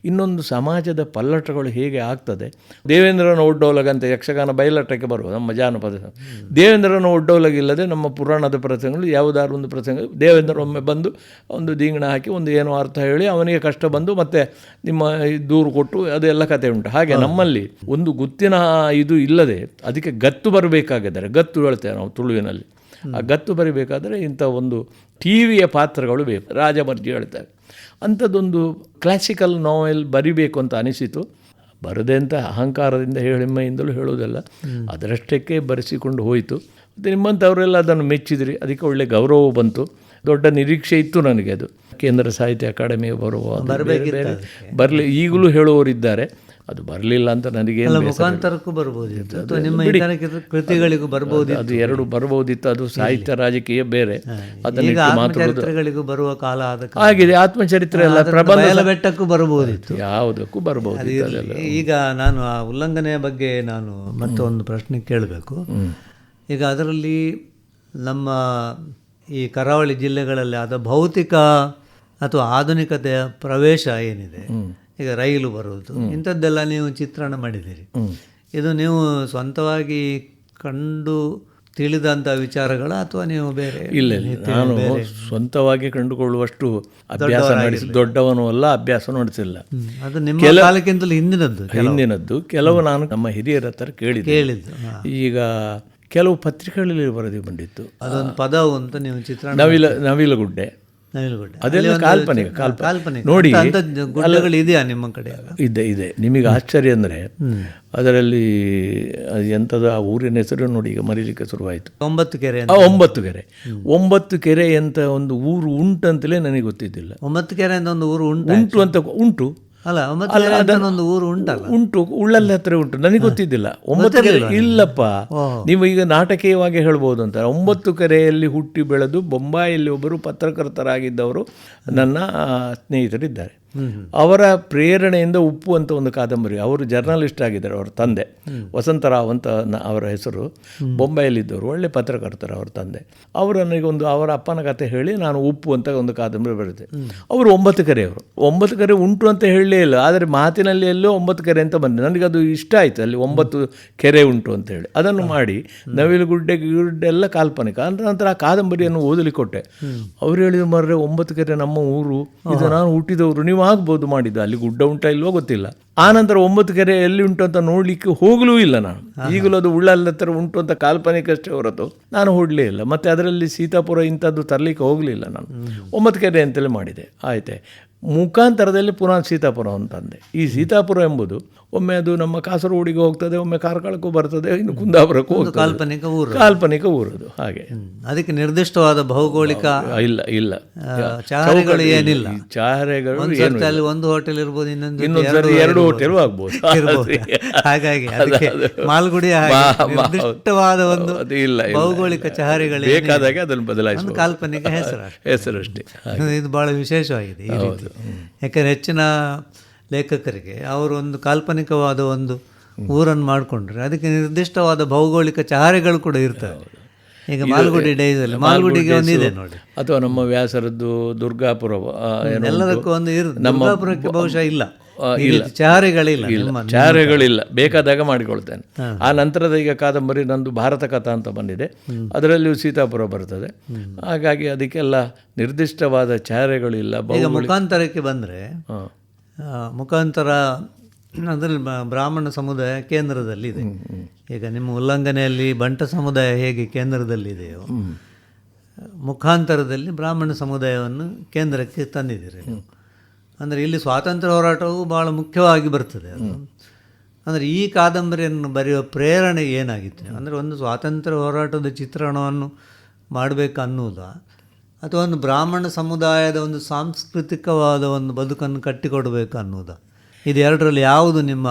ಇನ್ನೊಂದು ಸಮಾಜದ ಪಲ್ಲಟಗಳು ಹೇಗೆ ಆಗ್ತದೆ? ದೇವೇಂದ್ರನ ಒಡ್ಡೋಲಗಂತೆ ಯಕ್ಷಗಾನ ಬಯಲಾಟಕ್ಕೆ ಬರುವ ನಮ್ಮ ಜಾನಪದ. ದೇವೇಂದ್ರನ ಒಡ್ಡೋಲಗಿಲ್ಲದೆ ನಮ್ಮ ಪುರಾಣದ ಪ್ರಸಂಗಗಳು ಯಾವುದಾದ್ರು ಒಂದು ಪ್ರಸಂಗ ದೇವೇಂದ್ರ ಒಮ್ಮೆ ಬಂದು ಒಂದು ದೀಂಗಣ ಹಾಕಿ ಒಂದು ಏನೋ ಅರ್ಥ ಹೇಳಿ ಅವನಿಗೆ ಕಷ್ಟ ಬಂದು ಮತ್ತೆ ನಿಮ್ಮ ದೂರು ಕೊಟ್ಟು ಅದೆಲ್ಲ ಕತೆ ಉಂಟು. ಹಾಗೆ ನಮ್ಮಲ್ಲಿ ಒಂದು ಗುತ್ತಿನ ಇದು ಇಲ್ಲದೆ ಅದಕ್ಕೆ ಗತ್ತು ಬರಬೇಕಾಗಿದ್ದಾರೆ ಗತ್ತು ಹೇಳ್ತೇವೆ ನಾವು ತುಳುವಿನಲ್ಲಿ. ಆ ಗತ್ತು ಬರಿಬೇಕಾದರೆ ಇಂಥ ಒಂದು ಟಿ ವಿಯ ಪಾತ್ರಗಳು ಬೇಕು. ರಾಜಮರ್ಜಿ ಹೇಳ್ತಾರೆ. ಅಂಥದ್ದೊಂದು ಕ್ಲಾಸಿಕಲ್ ನಾವೆಲ್ ಬರಿಬೇಕು ಅಂತ ಅನಿಸಿತು. ಬರದೆ ಅಂತ ಅಹಂಕಾರದಿಂದ ಹೇಳಿಮ್ಮೆಯಿಂದಲೂ ಹೇಳೋದಲ್ಲ ಅದರಷ್ಟಕ್ಕೆ ಬರೆಸಿಕೊಂಡು ಹೋಯಿತು. ಮತ್ತು ನಿಮ್ಮಂಥವರೆಲ್ಲ ಅದನ್ನು ಮೆಚ್ಚಿದ್ರಿ. ಅದಕ್ಕೆ ಒಳ್ಳೆ ಗೌರವ ಬಂತು. ದೊಡ್ಡ ನಿರೀಕ್ಷೆ ಇತ್ತು ನನಗೆ ಅದು. ಕೇಂದ್ರ ಸಾಹಿತ್ಯ ಅಕಾಡೆಮಿಗೆ ಬರುವ ಬರಲಿ. ಈಗಲೂ ಹೇಳುವವರಿದ್ದಾರೆ. ಅದು ಬರಲಿಲ್ಲ ಅಂತ ನನಗೆ. ಮುಖಾಂತರಕ್ಕೂ ಬರ್ಬೋದಿತ್ತು ಅಥವಾ ನಿಮ್ಮ ಕೃತಿಗಳಿಗೂ ಬರ್ಬೋದು ಅದು ಎರಡು ಬರ್ಬೋದಿತ್ತು. ಅದು ಸಾಹಿತ್ಯ ರಾಜಕೀಯ ಬೇರೆ. ಅದನ್ನು ಈಗ ಆತ್ಮಚರಿತ್ರೆಗಳಿಗೂ ಬರುವ ಕಾಲ ಆದ ಆಗಿದೆ. ಆತ್ಮಚರಿತ್ರೆ ಎಲ್ಲ ಬೆಟ್ಟಕ್ಕೂ ಬರಬಹುದಿತ್ತು ಯಾವುದಕ್ಕೂ ಬರಬಹುದು ಈಗ ನಾನು ಆ ಉಲ್ಲಂಘನೆಯ ಬಗ್ಗೆ ನಾನು ಮತ್ತೆ ಒಂದು ಪ್ರಶ್ನೆ ಕೇಳಬೇಕು. ಈಗ ಅದರಲ್ಲಿ ನಮ್ಮ ಈ ಕರಾವಳಿ ಜಿಲ್ಲೆಗಳಲ್ಲಿ ಆದ ಭೌತಿಕ ಅಥವಾ ಆಧುನಿಕತೆಯ ಪ್ರವೇಶ ಏನಿದೆ? ಈಗ ರೈಲು ಬರುವುದು. ಇಂಥದ್ದೆಲ್ಲ ನೀವು ಚಿತ್ರಣ ಮಾಡಿದ್ದೀರಿ. ಇದು ನೀವು ಸ್ವಂತವಾಗಿ ಕಂಡು ತಿಳಿದಂಥ ವಿಚಾರಗಳ ಅಥವಾ ನೀವು ಬೇರೆ ಇಲ್ಲ ನಾನು ಸ್ವಂತವಾಗಿ ಕಂಡುಕೊಳ್ಳುವಷ್ಟು ಅಭ್ಯಾಸ ನಡೆಸಿ ದೊಡ್ಡವನು ಅಲ್ಲ ಅಭ್ಯಾಸ ನಡೆಸಿಲ್ಲ. ಅದು ನಿಮ್ಮ ಕಾಲಕ್ಕಿಂತಲೂ ಹಿಂದಿನದ್ದು ಹಿಂದಿನದ್ದು. ಕೆಲವು ನಾನು ನಮ್ಮ ಹಿರಿಯರ ಹತ್ರ ಕೇಳಿದ್ದೆ. ಕೇಳಿದ್ದು ಈಗ ಕೆಲವು ಪತ್ರಿಕೆಗಳಲ್ಲಿ ವರದಿ ಬಂದಿತ್ತು. ಅದೊಂದು ಪದವು ಅಂತ ನೀವು ಚಿತ್ರ ನವಿಲ ನವಿಲುಗುಡ್ಡೆ. ಅದೆಲ್ಲ ಕಾಲ್ಪನಿಕ, ಕಾಲ್ಪನಿಕ. ನೋಡಿ, ಗುಡ್ಡಗಳು ಇದೆಯಾ ನಿಮ್ಮ ಕಡೆ ಇದೆ ಇದೆ. ನಿಮಗೆ ಆಶ್ಚರ್ಯ ಅಂದರೆ ಅದರಲ್ಲಿ ಎಂಥದ ಆ ಊರಿನ ಹೆಸರು ನೋಡಿ ಈಗ ಮರೀಲಿಕ್ಕೆ ಶುರುವಾಯಿತು. ಒಂಬತ್ತು ಕೆರೆ ಒಂಬತ್ತು ಕೆರೆ. ಒಂಬತ್ತು ಕೆರೆ ಅಂತ ಒಂದು ಊರು ಉಂಟು ಅಂತಲೇ ನನಗೆ ಗೊತ್ತಿದ್ದಿಲ್ಲ. ಒಂಬತ್ತು ಕೆರೆ ಅಂತ ಒಂದು ಊರು ಉಂಟು ಉಂಟು ಅಂತ ಉಂಟು. ಅಲ್ಲ ಒಂದು ಊರು ಉಂಟಲ್ಲ. ಉಂಟು ಉಳ್ಳಲ್ಲಿ ಹತ್ರ ಉಂಟು ನನಗೆ ಗೊತ್ತಿದ್ದಿಲ್ಲ. ಒಂಬತ್ತು ಕರೆ ಇಲ್ಲಪ್ಪ ನೀವು ಈಗ ನಾಟಕೀಯವಾಗಿ ಹೇಳ್ಬೋದು ಅಂತ. ಒಂಬತ್ತು ಕರೆಯಲ್ಲಿ ಹುಟ್ಟಿ ಬೆಳೆದು ಬೊಂಬಾಯಲ್ಲಿ ಒಬ್ಬರು ಪತ್ರಕರ್ತರಾಗಿದ್ದವರು ನನ್ನ ಸ್ನೇಹಿತರಿದ್ದಾರೆ. ಅವರ ಪ್ರೇರಣೆಯಿಂದ ಉಪ್ಪು ಅಂತ ಒಂದು ಕಾದಂಬರಿ. ಅವರು ಜರ್ನಲಿಸ್ಟ್ ಆಗಿದ್ದಾರೆ ಅವರ ತಂದೆ. ವಸಂತರಾವ್ ಅಂತ ಅವರ ಹೆಸರು. ಬೊಂಬೈಯಲ್ಲಿದ್ದವರು ಒಳ್ಳೆ ಪತ್ರಕರ್ತರು ಅವರ ತಂದೆ. ಅವರು ನನಗೆ ಒಂದು ಅವರ ಅಪ್ಪನ ಕತೆ ಹೇಳಿ ನಾನು ಉಪ್ಪು ಅಂತ ಒಂದು ಕಾದಂಬರಿ ಬರುತ್ತೆ ಅವರು ಒಂಬತ್ತು ಕರೆ ಅವರು. ಒಂಬತ್ತು ಕರೆ ಉಂಟು ಅಂತ ಹೇಳಲೇ ಇಲ್ಲ ಆದರೆ ಮಾತಿನಲ್ಲಿ ಎಲ್ಲೋ ಒಂಬತ್ತು ಕರೆ ಅಂತ ಬಂದೆ ನನಗೆ ಅದು ಇಷ್ಟ ಆಯಿತು ಅಲ್ಲಿ ಒಂಬತ್ತು ಕೆರೆ ಉಂಟು ಅಂತ ಹೇಳಿ. ಅದನ್ನು ಮಾಡಿ ನವಿಲುಗುಡ್ಡೆ ಗುಡ್ಡೆ ಎಲ್ಲ ಕಾಲ್ಪನಿಕ. ಅಂದ್ರೆ ನಂತರ ಆ ಕಾದಂಬರಿಯನ್ನು ಓದಲಿಕ್ಕೆ ಕೊಟ್ಟೆ ಅವ್ರು ಹೇಳಿದ್ರು ಮರ್ರೆ ಒಂಬತ್ತು ಕೆರೆ ನಮ್ಮ ಊರು. ಇದು ನಾನು ಹುಟ್ಟಿದವರು. ನೀವು ಆಗ್ಬೋದು ಮಾಡಿದ್ದು. ಅಲ್ಲಿ ಗುಡ್ಡ ಉಂಟ ಇಲ್ವೋ ಗೊತ್ತಿಲ್ಲ. ಆನಂತರ ನಂತರ ಒಂಬತ್ತು ಕೆರೆ ಎಲ್ಲಿ ಉಂಟು ಅಂತ ನೋಡಲಿಕ್ಕೆ ಹೋಗಲೂ ಇಲ್ಲ ನಾನು. ಈಗಲೂ ಅದು ಉಳ್ಳಲ್ಲ ಹತ್ರ ಉಂಟು ಅಂತ ಕಾಲ್ಪನಿಕಷ್ಟೇ ಹೊರತು ನಾನು ಹೋಗ್ಲೇ ಇಲ್ಲ. ಮತ್ತು ಅದರಲ್ಲಿ ಸೀತಾಪುರ ಇಂಥದ್ದು ತರಲಿಕ್ಕೆ ಹೋಗಲಿಲ್ಲ ನಾನು. ಒಂಬತ್ತು ಕೆರೆ ಅಂತಲೇ ಮಾಡಿದೆ. ಆಯ್ತೆ. ಮುಖಾಂತರದಲ್ಲಿ ಪುನಃ ಸೀತಾಪುರ ಅಂತಂದೆ. ಈ ಸೀತಾಪುರ ಎಂಬುದು ಒಮ್ಮೆ ಅದು ನಮ್ಮ ಕಾಸರಗೋಡಿಗೆ ಹೋಗ್ತದೆ ಒಮ್ಮೆ ಕಾರ್ಕಳಕ್ಕೂ ಬರ್ತದೆ ಇನ್ನು ಕುಂದಾಪುರಕ್ಕೂ ಹೋಗ್ತದೆ. ಕಾಲ್ಪನಿಕ ಊರು. ಕಾಲ್ಪನಿಕ ಊರದು ಹಾಗೆ. ಹ್ಮ್. ಅದಕ್ಕೆ ನಿರ್ದಿಷ್ಟವಾದ ಭೌಗೋಳಿಕ ಇಲ್ಲ ಇಲ್ಲ. ಚಹರೆಗಳು ಏನಿಲ್ಲ. ಚಾಹರೆಗಳು ಒಂದ್ ಅಲ್ಲಿ ಒಂದು ಹೋಟೆಲ್ ಇರ್ಬೋದು ಇನ್ನೊಂದು ಇನ್ನೊಂದು ಎರಡು ಹೋಟೆಲ್. ಆಗ್ಬೋದು. ಹಾಗಾಗಿ ಅದಕ್ಕೆ ಮಾಲ್ಗುಡಿ ಹಾಗೆ ನಿರ್ದಿಷ್ಟವಾದ ಒಂದು ಅದು ಇಲ್ಲ. ಭೌಗೋಳಿಕ ಚಹರೆಗಳು ಬೇಕಾದಾಗ ಅದನ್ನು ಬದಲಾಯಿಸಿ ಕಾಲ್ಪನಿಕ ಹೆಸರು ಅಷ್ಟೇ. ಹೆಸರಷ್ಟೇ. ಇದು ಬಹಳ ವಿಶೇಷವಾಗಿದೆ ಯಾಕಂದ್ರೆ ಹೆಚ್ಚಿನ ಲೇಖಕರಿಗೆ ಅವರು ಒಂದು ಕಾಲ್ಪನಿಕವಾದ ಒಂದು ಊರನ್ನು ಮಾಡಿಕೊಂಡ್ರೆ ಅದಕ್ಕೆ ನಿರ್ದಿಷ್ಟವಾದ ಭೌಗೋಳಿಕ ಚಹರೆಗಳು ಕೂಡ ಇರ್ತವೆ. ಈಗ ಮಾಲ್ಗುಡಿ ಡೈಸಲ್ಲಿ ಮಾಲ್ಗುಡಿಗೆ ಒಂದು ಇದೆ ನೋಡಿ. ಅಥವಾ ನಮ್ಮ ವ್ಯಾಸರದ್ದು ದುರ್ಗಾಪುರ ಎಲ್ಲದಕ್ಕೂ ಒಂದು ಇರುತ್ತೆ ನಮ್ಮಪುರಕ್ಕೆ ದುರ್ಗಾಪುರಕ್ಕೆ ಬಹುಶಃ ಇಲ್ಲ. ಇಲ್ಲ. ಚಾರೆಗಳಿಲ್ಲ ಇಲ್ಲ. ಚಹರೆಗಳಿಲ್ಲ. ಬೇಕಾದಾಗ ಮಾಡಿಕೊಳ್ತೇನೆ. ಆ ನಂತರದ ಈಗ ಕಾದಂಬರಿ ನಂದು ಭಾರತ ಕಥಾ ಅಂತ ಬಂದಿದೆ. ಅದರಲ್ಲಿಯೂ ಸೀತಾಪುರ ಬರ್ತದೆ. ಹಾಗಾಗಿ ಅದಕ್ಕೆಲ್ಲ ನಿರ್ದಿಷ್ಟವಾದ ಚಾರೆಗಳು ಇಲ್ಲ ಮುಖಾಂತರಕ್ಕೆ ಬಂದರೆ. ಮುಖಾಂತರ ಅದರಲ್ಲಿ ಬ್ರಾಹ್ಮಣ ಸಮುದಾಯ ಕೇಂದ್ರದಲ್ಲಿದೆ. ಈಗ ನಿಮ್ಮ ಉಲ್ಲಂಘನೆಯಲ್ಲಿ ಬಂಟ ಸಮುದಾಯ ಹೇಗೆ ಕೇಂದ್ರದಲ್ಲಿದೆಯೋ ಮುಖಾಂತರದಲ್ಲಿ ಬ್ರಾಹ್ಮಣ ಸಮುದಾಯವನ್ನು ಕೇಂದ್ರಕ್ಕೆ ತಂದಿದ್ದೀರಿ ನೀವು. ಅಂದರೆ ಇಲ್ಲಿ ಸ್ವಾತಂತ್ರ್ಯ ಹೋರಾಟವು ಭಾಳ ಮುಖ್ಯವಾಗಿ ಬರ್ತದೆ ಅದು. ಅಂದರೆ ಈ ಕಾದಂಬರಿಯನ್ನು ಬರೆಯುವ ಪ್ರೇರಣೆ ಏನಾಗಿತ್ತು? ಅಂದರೆ ಒಂದು ಸ್ವಾತಂತ್ರ್ಯ ಹೋರಾಟದ ಚಿತ್ರಣವನ್ನು ಮಾಡಬೇಕು ಅನ್ನುವುದಾ ಅಥವಾ ಒಂದು ಬ್ರಾಹ್ಮಣ ಸಮುದಾಯದ ಒಂದು ಸಾಂಸ್ಕೃತಿಕವಾದ ಒಂದು ಬದುಕನ್ನು ಕಟ್ಟಿಕೊಡಬೇಕು ಅನ್ನೋದು. ಇದು ಎರಡರಲ್ಲಿ ಯಾವುದು ನಿಮ್ಮ